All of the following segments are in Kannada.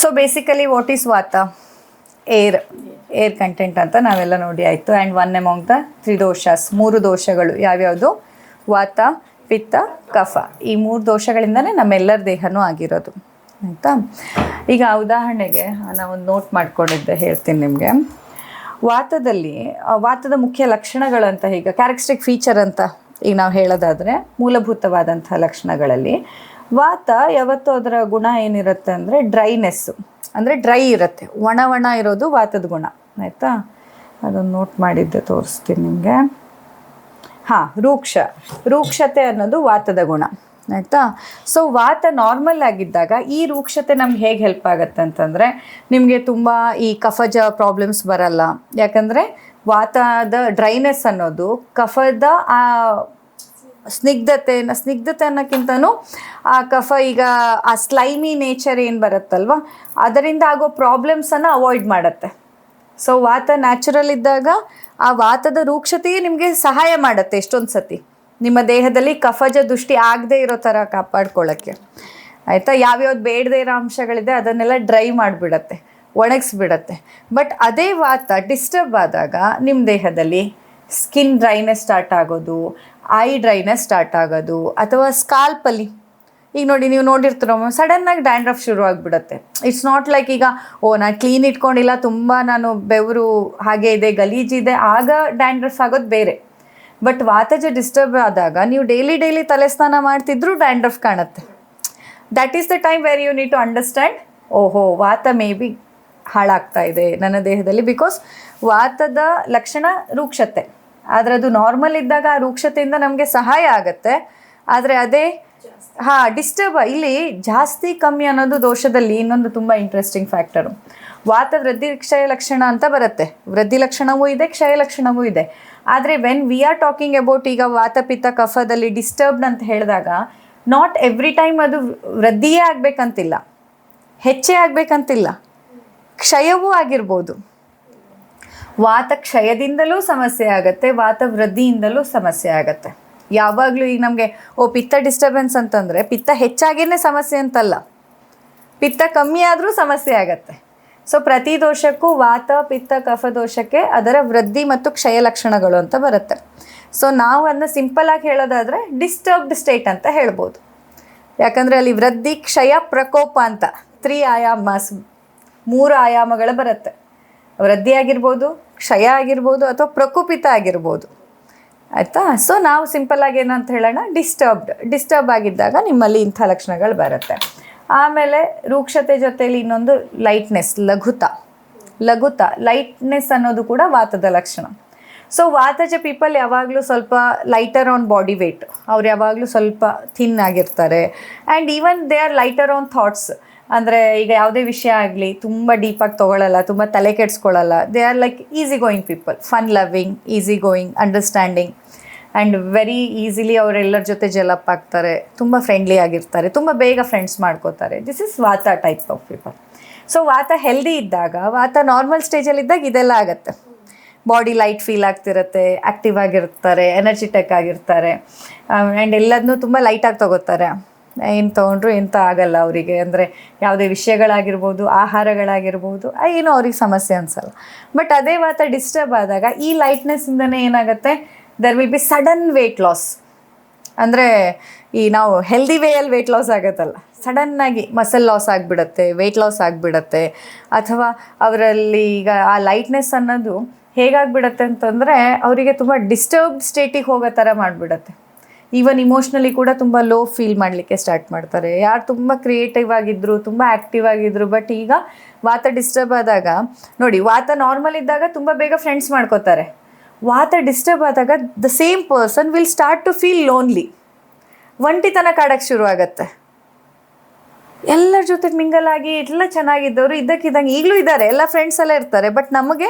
ಸೊ ಬೇಸಿಕಲಿ ವಾಟ್ ಈಸ್ ವಾತ ಏರ್ ಏರ್ ಕಂಟೆಂಟ್ ಅಂತ ನಾವೆಲ್ಲ ನೋಡಿ ಆಯಿತು. And one amount the three ದೋಷಸ್ ಮೂರು ದೋಷಗಳು ಯಾವ್ಯಾವುದು? ವಾತ, ಪಿತ್ತ, ಕಫ. ಈ ಮೂರು ದೋಷಗಳಿಂದನೇ ನಮ್ಮೆಲ್ಲರ ದೇಹನೂ ಆಗಿರೋದು. ಆಯಿತಾ? ಈಗ ಉದಾಹರಣೆಗೆ ನಾವೊಂದು ನೋಟ್ ಮಾಡ್ಕೊಂಡಿದ್ದೆ, ಹೇಳ್ತೀನಿ ನಿಮಗೆ. ವಾತದಲ್ಲಿ ವಾತದ ಮುಖ್ಯ ಲಕ್ಷಣಗಳು ಅಂತ ಈಗ ಕ್ಯಾರೆಕ್ಟ್ರಿಕ್ ಫೀಚರ್ ಅಂತ ಈಗ ನಾವು ಹೇಳೋದಾದರೆ ಮೂಲಭೂತವಾದಂಥ ಲಕ್ಷಣಗಳಲ್ಲಿ ವಾತ ಯಾವತ್ತು ಅದರ ಗುಣ ಏನಿರುತ್ತೆ ಅಂದರೆ ಡ್ರೈನೆಸ್ಸು ಅಂದರೆ ಡ್ರೈ ಇರುತ್ತೆ. ಒಣ ಒಣ ಇರೋದು ವಾತದ ಗುಣ. ಆಯಿತಾ? ಅದನ್ನು ನೋಟ್ ಮಾಡಿದ್ದೆ ತೋರಿಸ್ತೀನಿ ನಿಮಗೆ. ಹಾಂ, ರೂಕ್ಷ. ರೂಕ್ಷತೆ ಅನ್ನೋದು ವಾತದ ಗುಣ. ಆಯಿತಾ? ಸೊ ವಾತ ನಾರ್ಮಲ್ ಆಗಿದ್ದಾಗ ಈ ರೂಕ್ಷತೆ ನಮ್ಗೆ ಹೇಗೆ ಹೆಲ್ಪ್ ಆಗುತ್ತೆ ಅಂತಂದರೆ, ನಿಮಗೆ ತುಂಬ ಈ ಕಫಜ ಪ್ರಾಬ್ಲಮ್ಸ್ ಬರಲ್ಲ. ಯಾಕಂದರೆ ವಾತದ ಡ್ರೈನೆಸ್ ಅನ್ನೋದು ಕಫದ ಆ ಸ್ನಿಗ್ಧತೆ ಸ್ನಿಗ್ಧತೆ ಅನ್ನೋಕ್ಕಿಂತನೂ ಆ ಕಫ ಈಗ ಆ ಸ್ಲೈಮಿ ನೇಚರ್ ಏನು ಬರುತ್ತಲ್ವ? ಅದರಿಂದ ಆಗೋ ಪ್ರಾಬ್ಲಮ್ಸನ್ನು ಅವಾಯ್ಡ್ ಮಾಡುತ್ತೆ. ಸೊ ವಾತ ನ್ಯಾಚುರಲ್ ಇದ್ದಾಗ ಆ ವಾತದ ರೂಕ್ಷತೆಯೇ ನಿಮಗೆ ಸಹಾಯ ಮಾಡುತ್ತೆ ಎಷ್ಟೊಂದು ಸತಿ. ನಿಮ್ಮ ದೇಹದಲ್ಲಿ ಕಫಜ ದೃಷ್ಟಿ ಆಗದೆ ಇರೋ ಥರ ಕಾಪಾಡ್ಕೊಳ್ಳೋಕ್ಕೆ ಆಯಿತಾ? ಯಾವ್ಯಾವ್ದು ಬೇಡದೇ ಇರೋ ಅಂಶಗಳಿದೆ ಅದನ್ನೆಲ್ಲ ಡ್ರೈ ಮಾಡಿಬಿಡತ್ತೆ, ಒಣಗಿಸ್ಬಿಡತ್ತೆ. ಬಟ್ ಅದೇ ವಾತ ಡಿಸ್ಟರ್ಬ್ ಆದಾಗ ನಿಮ್ಮ ದೇಹದಲ್ಲಿ ಸ್ಕಿನ್ ಡ್ರೈನೆಸ್ ಸ್ಟಾರ್ಟ್ ಆಗೋದು ಐ ಡ್ರೈನೆಸ್ ಸ್ಟಾರ್ಟ್ ಆಗೋದು ಅಥವಾ ಸ್ಕಾಲ್ಪಲ್ಲಿ ಈಗ ನೋಡಿ ನೀವು ನೋಡಿರ್ತೀರ ಸಡನ್ನಾಗಿ ಡ್ಯಾಂಡ್ರಫ್ ಶುರು ಆಗಿಬಿಡುತ್ತೆ. ಇಟ್ಸ್ ನಾಟ್ ಲೈಕ್ ಈಗ, ಓ, ನಾನು ಕ್ಲೀನ್ ಇಟ್ಕೊಂಡಿಲ್ಲ, ತುಂಬ ನಾನು ಬೆವರು ಹಾಗೆ ಇದೆ ಗಲೀಜಿದೆ ಆಗ ಡ್ಯಾಂಡ್ರಫ್ ಆಗೋದು ಬೇರೆ. ಬಟ್ ವಾತಜ ಡಿಸ್ಟರ್ಬ್ ಆದಾಗ, ನೀವು ಡೈಲಿ ಡೈಲಿ ತಲೆ ಸ್ನಾನ ಮಾಡ್ತಿದ್ರೂ ಡ್ಯಾಂಡ್ರಫ್ ಕಾಣುತ್ತೆ. That is the time where you need to understand ಓಹೋ, ವಾತ ಮೇ ಬಿ ಹಾಳಾಗ್ತಾ ಇದೆ ನನ್ನ ದೇಹದಲ್ಲಿ ಬಿಕಾಸ್ ವಾತದ ಲಕ್ಷಣ ರೂಕ್ಷತೆ. ಆದರೆ ಅದು ನಾರ್ಮಲ್ ಇದ್ದಾಗ ಆ ರೂಕ್ಷತೆಯಿಂದ ನಮಗೆ ಸಹಾಯ ಆಗುತ್ತೆ. ಆದರೆ ಅದೇ, ಹಾ ಡಿಸ್ಟರ್ಬ್ ಇಲ್ಲಿ ಜಾಸ್ತಿ ಕಮ್ಮಿ ಅನ್ನೋದು ದೋಷದಲ್ಲಿ ಇನ್ನೊಂದು ತುಂಬ ಇಂಟ್ರೆಸ್ಟಿಂಗ್ ಫ್ಯಾಕ್ಟರು ವಾತ ವೃದ್ಧಿ ಕ್ಷಯ ಲಕ್ಷಣ ಅಂತ ಬರುತ್ತೆ. ವೃದ್ಧಿ ಲಕ್ಷಣವೂ ಇದೆ, ಕ್ಷಯ ಲಕ್ಷಣವೂ ಇದೆ. ಆದರೆ when we are talking about ಈಗ ವಾತ ಪಿತ್ತ ಕಫದಲ್ಲಿ ಡಿಸ್ಟರ್ಬ್ಡ್ ಅಂತ ಹೇಳಿದಾಗ ನಾಟ್ ಎವ್ರಿ ಟೈಮ್ ಅದು ವೃದ್ಧಿಯೇ ಆಗಬೇಕಂತಿಲ್ಲ. ಹೆಚ್ಚೇ ಆಗಬೇಕಂತಿಲ್ಲ. ಕ್ಷಯವೂ ಆಗಿರ್ಬೋದು. ವಾತ ಕ್ಷಯದಿಂದಲೂ ಸಮಸ್ಯೆ ಆಗುತ್ತೆ ವಾತ ವೃದ್ಧಿಯಿಂದಲೂ ಸಮಸ್ಯೆ ಆಗುತ್ತೆ. ಯಾವಾಗಲೂ ಈಗ ನಮಗೆ, ಓ, ಪಿತ್ತ ಡಿಸ್ಟರ್ಬೆನ್ಸ್ ಅಂತಂದರೆ, ಪಿತ್ತ ಹೆಚ್ಚಾಗಿಯೇ ಸಮಸ್ಯೆ ಅಂತಲ್ಲ. ಪಿತ್ತ ಕಮ್ಮಿ ಆದರೂ ಸಮಸ್ಯೆ ಆಗತ್ತೆ. ಸೊ ಪ್ರತಿ ದೋಷಕ್ಕೂ ವಾತ, ಪಿತ್ತ, ಕಫ ದೋಷಕ್ಕೆ ಅದರ ವೃದ್ಧಿ ಮತ್ತು ಕ್ಷಯ ಲಕ್ಷಣಗಳು ಅಂತ ಬರುತ್ತೆ. ಸೊ ನಾವು ಅದನ್ನ ಸಿಂಪಲ್ ಆಗಿ ಹೇಳೋದಾದರೆ ಡಿಸ್ಟರ್ಬ್ಡ್ ಸ್ಟೇಟ್ ಅಂತ ಹೇಳ್ಬೋದು. ಯಾಕಂದರೆ ಅಲ್ಲಿ ವೃದ್ಧಿ, ಕ್ಷಯ ಪ್ರಕೋಪ ಅಂತ, ತ್ರೀ ಆಯಾಮಸ್ ಮೂರು ಆಯಾಮಗಳು ಬರುತ್ತೆ. ವೃದ್ಧಿ ಆಗಿರ್ಬೋದು, ಕ್ಷಯ ಆಗಿರ್ಬೋದು ಅಥವಾ ಪ್ರಕೋಪಿತ ಆಗಿರ್ಬೋದು. ಆಯಿತಾ? ಸೊ ನಾವು ಸಿಂಪಲ್ ಆಗಿ ಏನಂತ ಹೇಳೋಣ? ಡಿಸ್ಟರ್ಬ್ಡ್ ಡಿಸ್ಟರ್ಬ್ ಆಗಿದ್ದಾಗ ನಿಮ್ಮಲ್ಲಿ ಇಂಥ ಲಕ್ಷಣಗಳು ಬರುತ್ತೆ. ಆಮೇಲೆ ರೂಕ್ಷತೆ ಜೊತೆಯಲ್ಲಿ ಇನ್ನೊಂದು ಲೈಟ್ನೆಸ್ ಲಘುತ. ಲಘುತ ಲೈಟ್ನೆಸ್ ಅನ್ನೋದು ಕೂಡ ವಾತದ ಲಕ್ಷಣ. ಸೊ ವಾತಜ ಪೀಪಲ್ ಯಾವಾಗಲೂ ಸ್ವಲ್ಪ ಲೈಟರ್ ಆನ್ ಬಾಡಿ ವೆಯ್ಟ್ ಅವ್ರು ಯಾವಾಗಲೂ ಸ್ವಲ್ಪ ಥಿನ್ ಆಗಿರ್ತಾರೆ. And even they are lighter on thoughts ಅಂದರೆ ಈಗ ಯಾವುದೇ ವಿಷಯ ಆಗಲಿ ತುಂಬ ಡೀಪಾಗಿ ತೊಗೊಳ್ಳಲ್ಲ ತುಂಬ ತಲೆ ಕೆಡಿಸ್ಕೊಳ್ಳಲ್ಲ they are like easy going people fun loving easy going understanding and very easily ಅವರೆಲ್ಲರ ಜೊತೆ ಜಲಪ್ ಆಗ್ತಾರೆ. ತುಂಬ ಫ್ರೆಂಡ್ಲಿ ಆಗಿರ್ತಾರೆ. ತುಂಬ ಬೇಗ ಫ್ರೆಂಡ್ಸ್ ಮಾಡ್ಕೋತಾರೆ. This is vata type of people so vata healthy ಇದ್ದಾಗ ವಾತ ನಾರ್ಮಲ್ ಸ್ಟೇಜಲ್ಲಿದ್ದಾಗ ಇದೆಲ್ಲ ಆಗುತ್ತೆ. ಬಾಡಿ ಲೈಟ್ ಫೀಲ್ ಆಗ್ತಿರುತ್ತೆ ಆ್ಯಕ್ಟಿವ್ ಆಗಿರ್ತಾರೆ ಎನರ್ಜಿಟೆಕ್ ಆಗಿರ್ತಾರೆ. ಆ್ಯಂಡ್ ಎಲ್ಲದನ್ನೂ ತುಂಬ ಲೈಟಾಗಿ ತಗೋತಾರೆ. ಏನು ತೊಗೊಂಡ್ರು ಎಂತ ಆಗಲ್ಲ ಅವರಿಗೆ. ಅಂದರೆ ಯಾವುದೇ ವಿಷಯಗಳಾಗಿರ್ಬೋದು, ಆಹಾರಗಳಾಗಿರ್ಬೋದು ಏನೋ ಅವ್ರಿಗೆ ಸಮಸ್ಯೆ ಅನ್ಸಲ್ಲ. ಬಟ್ ಅದೇ ವಾತ ಡಿಸ್ಟರ್ಬ್ ಆದಾಗ ಈ ಲೈಟ್ನೆಸ್ಸಿಂದನೇ ಏನಾಗುತ್ತೆ? There will be sudden weight loss ಅಂದರೆ ಈ ನಾವು ಹೆಲ್ದಿ ವೇಯಲ್ಲಿ ವೆಯ್ಟ್ ಲಾಸ್ ಆಗುತ್ತಲ್ಲ. ಸಡನ್ನಾಗಿ ಮಸಲ್ ಲಾಸ್ ಆಗಿಬಿಡತ್ತೆ ವೆಯ್ಟ್ ಲಾಸ್ ಆಗಿಬಿಡತ್ತೆ. ಅಥವಾ ಅವರಲ್ಲಿ ಈಗ ಆ ಲೈಟ್ನೆಸ್ ಅನ್ನೋದು ಹೇಗಾಗ್ಬಿಡತ್ತೆ ಅಂತಂದರೆ, ಅವರಿಗೆ ತುಂಬ ಡಿಸ್ಟರ್ಬ್ಡ್ ಸ್ಟೇಟಿಗೆ ಹೋಗೋ ಥರ ಮಾಡಿಬಿಡತ್ತೆ. ಈವನ್ ಇಮೋಷ್ನಲಿ ಕೂಡ ತುಂಬ ಲೋ ಫೀಲ್ ಮಾಡಲಿಕ್ಕೆ ಸ್ಟಾರ್ಟ್ ಮಾಡ್ತಾರೆ. ಯಾರು ತುಂಬ ಕ್ರಿಯೇಟಿವ್ ಆಗಿದ್ರು, ತುಂಬ ಆ್ಯಕ್ಟಿವ್ ಆಗಿದ್ರು ಬಟ್ ಈಗ ವಾತ ಡಿಸ್ಟರ್ಬ್ ಆದಾಗ, ನೋಡಿ ವಾತ ನಾರ್ಮಲ್ ಇದ್ದಾಗ ತುಂಬ ಬೇಗ ಫ್ರೆಂಡ್ಸ್ ಮಾಡ್ಕೋತಾರೆ. ವಾತ ಡಿಸ್ಟರ್ಬ್ ಆದಾಗ the same person will start to feel lonely ಒಂಟಿತನ ಕಾಡಕ್ಕೆ ಶುರು ಆಗುತ್ತೆ. ಎಲ್ಲರ ಜೊತೆ ಮಿಂಗಲ್ ಆಗಿ ಎಲ್ಲ ಚೆನ್ನಾಗಿದ್ದವರು ಇದ್ದಕ್ಕಿದ್ದಂಗೆ ಈಗಲೂ ಇದ್ದಾರೆ, ಎಲ್ಲ ಫ್ರೆಂಡ್ಸ್ ಎಲ್ಲ ಇರ್ತಾರೆ ಬಟ್ ನಮಗೆ,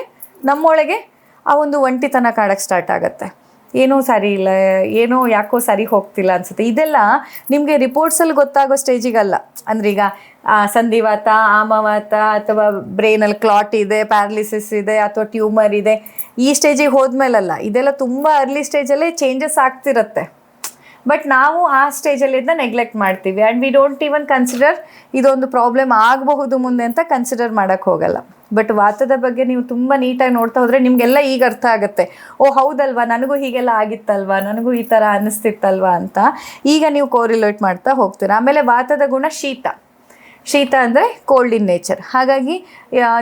ನಮ್ಮೊಳಗೆ ಆ ಒಂದು ಒಂಟಿತನ ಕಾಡಕ್ಕೆ ಸ್ಟಾರ್ಟ್ ಆಗುತ್ತೆ. ಏನೋ ಸರಿ ಇಲ್ಲ, ಏನೋ ಯಾಕೋ ಸರಿ ಹೋಗ್ತಿಲ್ಲ ಅನ್ಸುತ್ತೆ. ಇದೆಲ್ಲ ನಿಮಗೆ ರಿಪೋರ್ಟ್ಸಲ್ಲಿ ಗೊತ್ತಾಗೋ ಸ್ಟೇಜಿಗಲ್ಲ ಅಂದ್ರೆ ಈಗ ಸಂಧಿವಾತ, ಆಮವಾತ ಅಥವಾ ಬ್ರೈನಲ್ಲಿ ಕ್ಲಾಟ್ ಇದೆ ಪ್ಯಾರಲಿಸಿಸ್ ಇದೆ ಅಥವಾ ಟ್ಯೂಮರ್ ಇದೆ, ಈ ಸ್ಟೇಜಿಗೆ ಹೋದ್ಮೇಲಲ್ಲ, ಇದೆಲ್ಲ ತುಂಬ ಅರ್ಲಿ ಸ್ಟೇಜಲ್ಲೇ ಚೇಂಜಸ್ ಆಗ್ತಿರತ್ತೆ. ಬಟ್ ನಾವು ಆ ಸ್ಟೇಜಲ್ಲಿ ಇದನ್ನ ನೆಗ್ಲೆಕ್ಟ್ ಮಾಡ್ತೀವಿ. And we don't even consider ಇದೊಂದು ಪ್ರಾಬ್ಲಮ್ ಆಗಬಹುದು ಮುಂದೆ ಅಂತ ಕನ್ಸಿಡರ್ ಮಾಡೋಕ್ಕೆ ಹೋಗಲ್ಲ. ಬಟ್ ವಾತದ ಬಗ್ಗೆ ನೀವು ತುಂಬ ನೀಟಾಗಿ ನೋಡ್ತಾ ಹೋದರೆ ನಿಮಗೆಲ್ಲ ಈಗ ಅರ್ಥ ಆಗುತ್ತೆ. ಓ, ಹೌದಲ್ವಾ? ನನಗೂ ಹೀಗೆಲ್ಲ ಆಗಿತ್ತಲ್ವಾ? ನನಗೂ ಈ ಥರ ಅನ್ನಿಸ್ತಿತ್ತಲ್ವಾ ಅಂತ. ಈಗ ನೀವು ಕೋರಿಲೇಟ್ ಮಾಡ್ತಾ ಹೋಗ್ತೀರಾ. ಆಮೇಲೆ ವಾತದ ಗುಣ ಶೀತ. ಶೀತ ಅಂದರೆ ಕೋಲ್ಡ್ ಇನ್ ನೇಚರ್ ಹಾಗಾಗಿ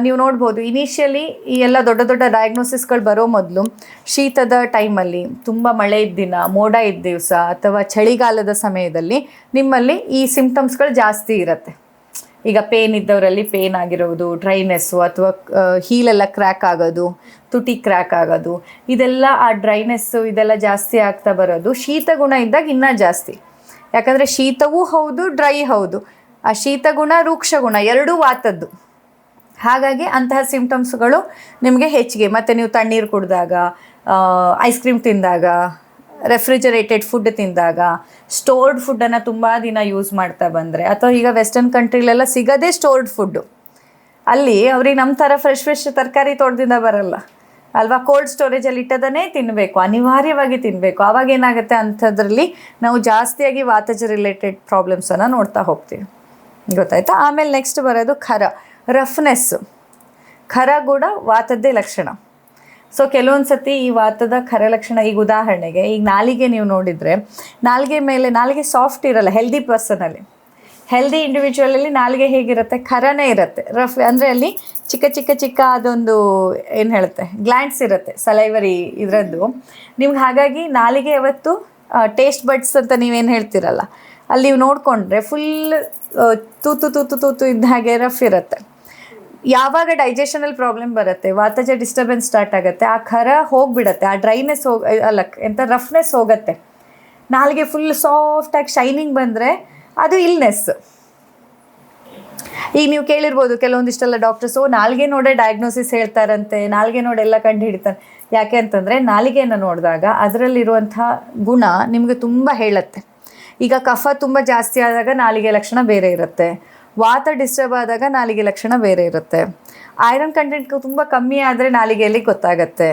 ನೀವು ನೋಡ್ಬೋದು ಇನಿಷಿಯಲಿ ಈ ಎಲ್ಲ ದೊಡ್ಡ ದೊಡ್ಡ ಡಯಾಗ್ನೋಸಿಸ್ಗಳು ಬರೋ ಮೊದಲು ಶೀತದ ಟೈಮಲ್ಲಿ ತುಂಬ ಮಳೆ ಇದ್ದ ದಿನ ಮೋಡ ಇದ್ದ ದಿವಸ ಅಥವಾ ಚಳಿಗಾಲದ ಸಮಯದಲ್ಲಿ ನಿಮ್ಮಲ್ಲಿ ಈ ಸಿಂಪ್ಟಮ್ಸ್ಗಳು ಜಾಸ್ತಿ ಇರುತ್ತೆ. ಈಗ ಪೇನ್ ಇದ್ದವರಲ್ಲಿ ಪೇನ್ ಆಗಿರೋದು ಡ್ರೈನೆಸ್ಸು ಅಥವಾ ಹೀಲೆಲ್ಲ ಕ್ರ್ಯಾಕ್ ಆಗೋದು, ತುಟಿ ಕ್ರ್ಯಾಕ್ ಆಗೋದು, ಇದೆಲ್ಲ ಆ ಡ್ರೈನೆಸ್ಸು ಇದೆಲ್ಲ ಜಾಸ್ತಿ ಆಗ್ತಾ ಬರೋದು ಶೀತ ಗುಣ ಇದ್ದಾಗ ಇನ್ನೂ ಜಾಸ್ತಿ. ಯಾಕಂದರೆ ಶೀತವೂ ಹೌದು ಡ್ರೈ ಹೌದು. ಆ ಶೀತ ಗುಣ ರೂಕ್ಷ ಗುಣ ಎರಡೂ ವಾತದ್ದು. ಹಾಗಾಗಿ ಅಂತಹ ಸಿಂಪ್ಟಮ್ಸ್ಗಳು ನಿಮಗೆ ಹೆಚ್ಚಿಗೆ. ಮತ್ತು ನೀವು ತಣ್ಣೀರು ಕುಡಿದಾಗ ಐಸ್ ಕ್ರೀಮ್ ತಿಂದಾಗ ರೆಫ್ರಿಜರೇಟೆಡ್ ಫುಡ್ ತಿಂದಾಗ ಸ್ಟೋರ್ಡ್ ಫುಡ್ಡನ್ನು ತುಂಬ ದಿನ ಯೂಸ್ ಮಾಡ್ತಾ ಬಂದರೆ, ಅಥವಾ ಈಗ ವೆಸ್ಟರ್ನ್ ಕಂಟ್ರಿಲೆಲ್ಲ ಸಿಗೋದೇ ಸ್ಟೋರ್ಡ್ ಫುಡ್ಡು ಅಲ್ಲಿ ಅವ್ರಿಗೆ ನಮ್ಮ ಥರ ಫ್ರೆಶ್ ಫ್ರೆಶ್ ತರಕಾರಿ ತೋಟದಿಂದ ಬರಲ್ಲ. ಅಲ್ವಾ? ಕೋಲ್ಡ್ ಸ್ಟೋರೇಜಲ್ಲಿ ಇಟ್ಟದನ್ನೇ ತಿನ್ನಬೇಕು ಅನಿವಾರ್ಯವಾಗಿ ತಿನ್ನಬೇಕು ಆವಾಗ ಏನಾಗುತ್ತೆ ಅಂಥದ್ರಲ್ಲಿ ನಾವು ಜಾಸ್ತಿಯಾಗಿ ವಾತಜ ರಿಲೇಟೆಡ್ ಪ್ರಾಬ್ಲಮ್ಸನ್ನು ನೋಡ್ತಾ ಹೋಗ್ತೀವಿ. ಗೊತ್ತಾಯ್ತಾ? ಆಮೇಲೆ ನೆಕ್ಸ್ಟ್ ಬರೋದು ಖರ. ರಫ್ನೆಸ್ಸು ಖರ ಕೂಡ ವಾತದ್ದೇ ಲಕ್ಷಣ. ಸೊ ಕೆಲವೊಂದು ಸತಿ ಈ ವಾತದ ಖರ ಲಕ್ಷಣ, ಈಗ ಉದಾಹರಣೆಗೆ, ಈಗ ನಾಲಿಗೆ ನೀವು ನೋಡಿದರೆ, ನಾಲಿಗೆ ಮೇಲೆ, ನಾಲಿಗೆ ಸಾಫ್ಟ್ ಇರಲ್ಲ ಹೆಲ್ದಿ ಪರ್ಸನಲ್ಲಿ ಹೆಲ್ದಿ ಇಂಡಿವಿಜುವಲಲ್ಲಿ ನಾಲಿಗೆ ಹೇಗಿರುತ್ತೆ? ಖರನೇ ಇರುತ್ತೆ. ರಫ್ ಅಂದರೆ ಅಲ್ಲಿ ಚಿಕ್ಕ ಚಿಕ್ಕ ಚಿಕ್ಕ ಅದೊಂದು, ಏನು ಹೇಳುತ್ತೆ? ಗ್ಲ್ಯಾಂಡ್ಸ್ ಇರುತ್ತೆ, ಸಲೈವರಿ ಇದರದ್ದು. ನಿಮ್ಗೆ ಹಾಗಾಗಿ ನಾಲಿಗೆ ಯಾವತ್ತು ಟೇಸ್ಟ್ ಬಡ್ಸ್ ಅಂತ ನೀವೇನು ಹೇಳ್ತೀರಲ್ಲ ಅಲ್ಲಿ ನೋಡಿಕೊಂಡ್ರೆ ಫುಲ್ ತೂತು ತೂತು ತೂತು ಇದ್ದ ಹಾಗೆ ರಫ್ ಇರುತ್ತೆ. ಯಾವಾಗ ಡೈಜೆಷನಲ್ಲಿ ಪ್ರಾಬ್ಲಮ್ ಬರುತ್ತೆ, ವಾತಜ ಡಿಸ್ಟರ್ಬೆನ್ಸ್ ಸ್ಟಾರ್ಟ್ ಆಗುತ್ತೆ, ಆ ಖರ ಹೋಗಿಬಿಡತ್ತೆ, ಆ ಡ್ರೈನೆಸ್ ಹೋಗಿ ಅಲ್ಲ ಎಂಥ ರಫ್ನೆಸ್ ಹೋಗುತ್ತೆ. ನಾಲ್ಗೆ ಫುಲ್ ಸಾಫ್ಟಾಗಿ ಶೈನಿಂಗ್ ಬಂದರೆ ಅದು ಇಲ್ನೆಸ್ ಈಗ ನೀವು ಕೇಳಿರ್ಬೋದು, ಕೆಲವೊಂದಿಷ್ಟೆಲ್ಲ ಡಾಕ್ಟರ್ಸು ನಾಲ್ಗೆ ನೋಡೇ ಡಯಾಗ್ನೋಸಿಸ್ ಹೇಳ್ತಾರಂತೆ, ನಾಲ್ಗೆ ನೋಡೆಲ್ಲ ಕಂಡು ಹಿಡಿತಾರೆ ಯಾಕೆ ಅಂತಂದರೆ ನಾಲಿಗೆಯನ್ನು ನೋಡಿದಾಗ ಅದರಲ್ಲಿರುವಂಥ ಗುಣ ನಿಮಗೆ ತುಂಬ ಹೇಳುತ್ತೆ. ಈಗ ಕಫ ತುಂಬ ಜಾಸ್ತಿ ಆದಾಗ ನಾಲಿಗೆ ಲಕ್ಷಣ ಬೇರೆ ಇರುತ್ತೆ. ವಾತ ಡಿಸ್ಟರ್ಬ್ ಆದಾಗ ನಾಲಿಗೆ ಲಕ್ಷಣ ಬೇರೆ ಇರುತ್ತೆ. ಐರನ್ ಕಂಟೆಂಟ್ ತುಂಬ ಕಮ್ಮಿ ಆದರೆ ನಾಲಿಗೆಯಲ್ಲಿ ಗೊತ್ತಾಗತ್ತೆ.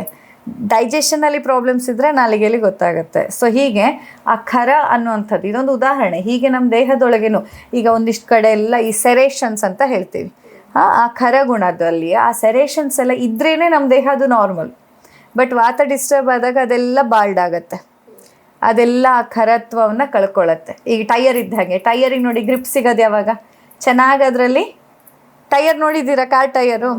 ಡೈಜೆಷನಲ್ಲಿ ಪ್ರಾಬ್ಲಮ್ಸ್ ಇದ್ದರೆ ನಾಲಿಗೆಯಲ್ಲಿ ಗೊತ್ತಾಗುತ್ತೆ. ಸೊ ಹೀಗೆ ಆ ಖರ ಅನ್ನುವಂಥದ್ದು, ಇದೊಂದು ಉದಾಹರಣೆ. ಹೀಗೆ ನಮ್ಮ ದೇಹದೊಳಗೇನು ಈಗ ಒಂದಿಷ್ಟು ಕಡೆ ಎಲ್ಲ ಈ ಸೆರೇಷನ್ಸ್ ಅಂತ ಹೇಳ್ತೀವಿ. ಆ ಆ ಖರ ಗುಣದಲ್ಲಿ ಆ ಸೆರೇಷನ್ಸ್ ಎಲ್ಲ ಇದ್ರೇ ನಮ್ಮ ದೇಹ ಅದು ನಾರ್ಮಲ್ ಬಟ್ ವಾತ ಡಿಸ್ಟರ್ಬ್ ಆದಾಗ ಅದೆಲ್ಲ ಬಾಲ್ಡ್ ಆಗುತ್ತೆ. ಅದೆಲ್ಲ ಖರತ್ವವನ್ನು ಕಳ್ಕೊಳ್ಳುತ್ತೆ ಈಗ ಟೈಯರ್ ಇದ್ದ ಹಾಗೆ, ಟೈಯರಿಗೆ ನೋಡಿ ಗ್ರಿಪ್ ಸಿಗೋದು ಯಾವಾಗ? ಚೆನ್ನಾಗಿ ಅದರಲ್ಲಿ ಟೈಯರ್ ನೋಡಿದ್ದೀರಾ ಕಾರ್ ಟೈಯರು?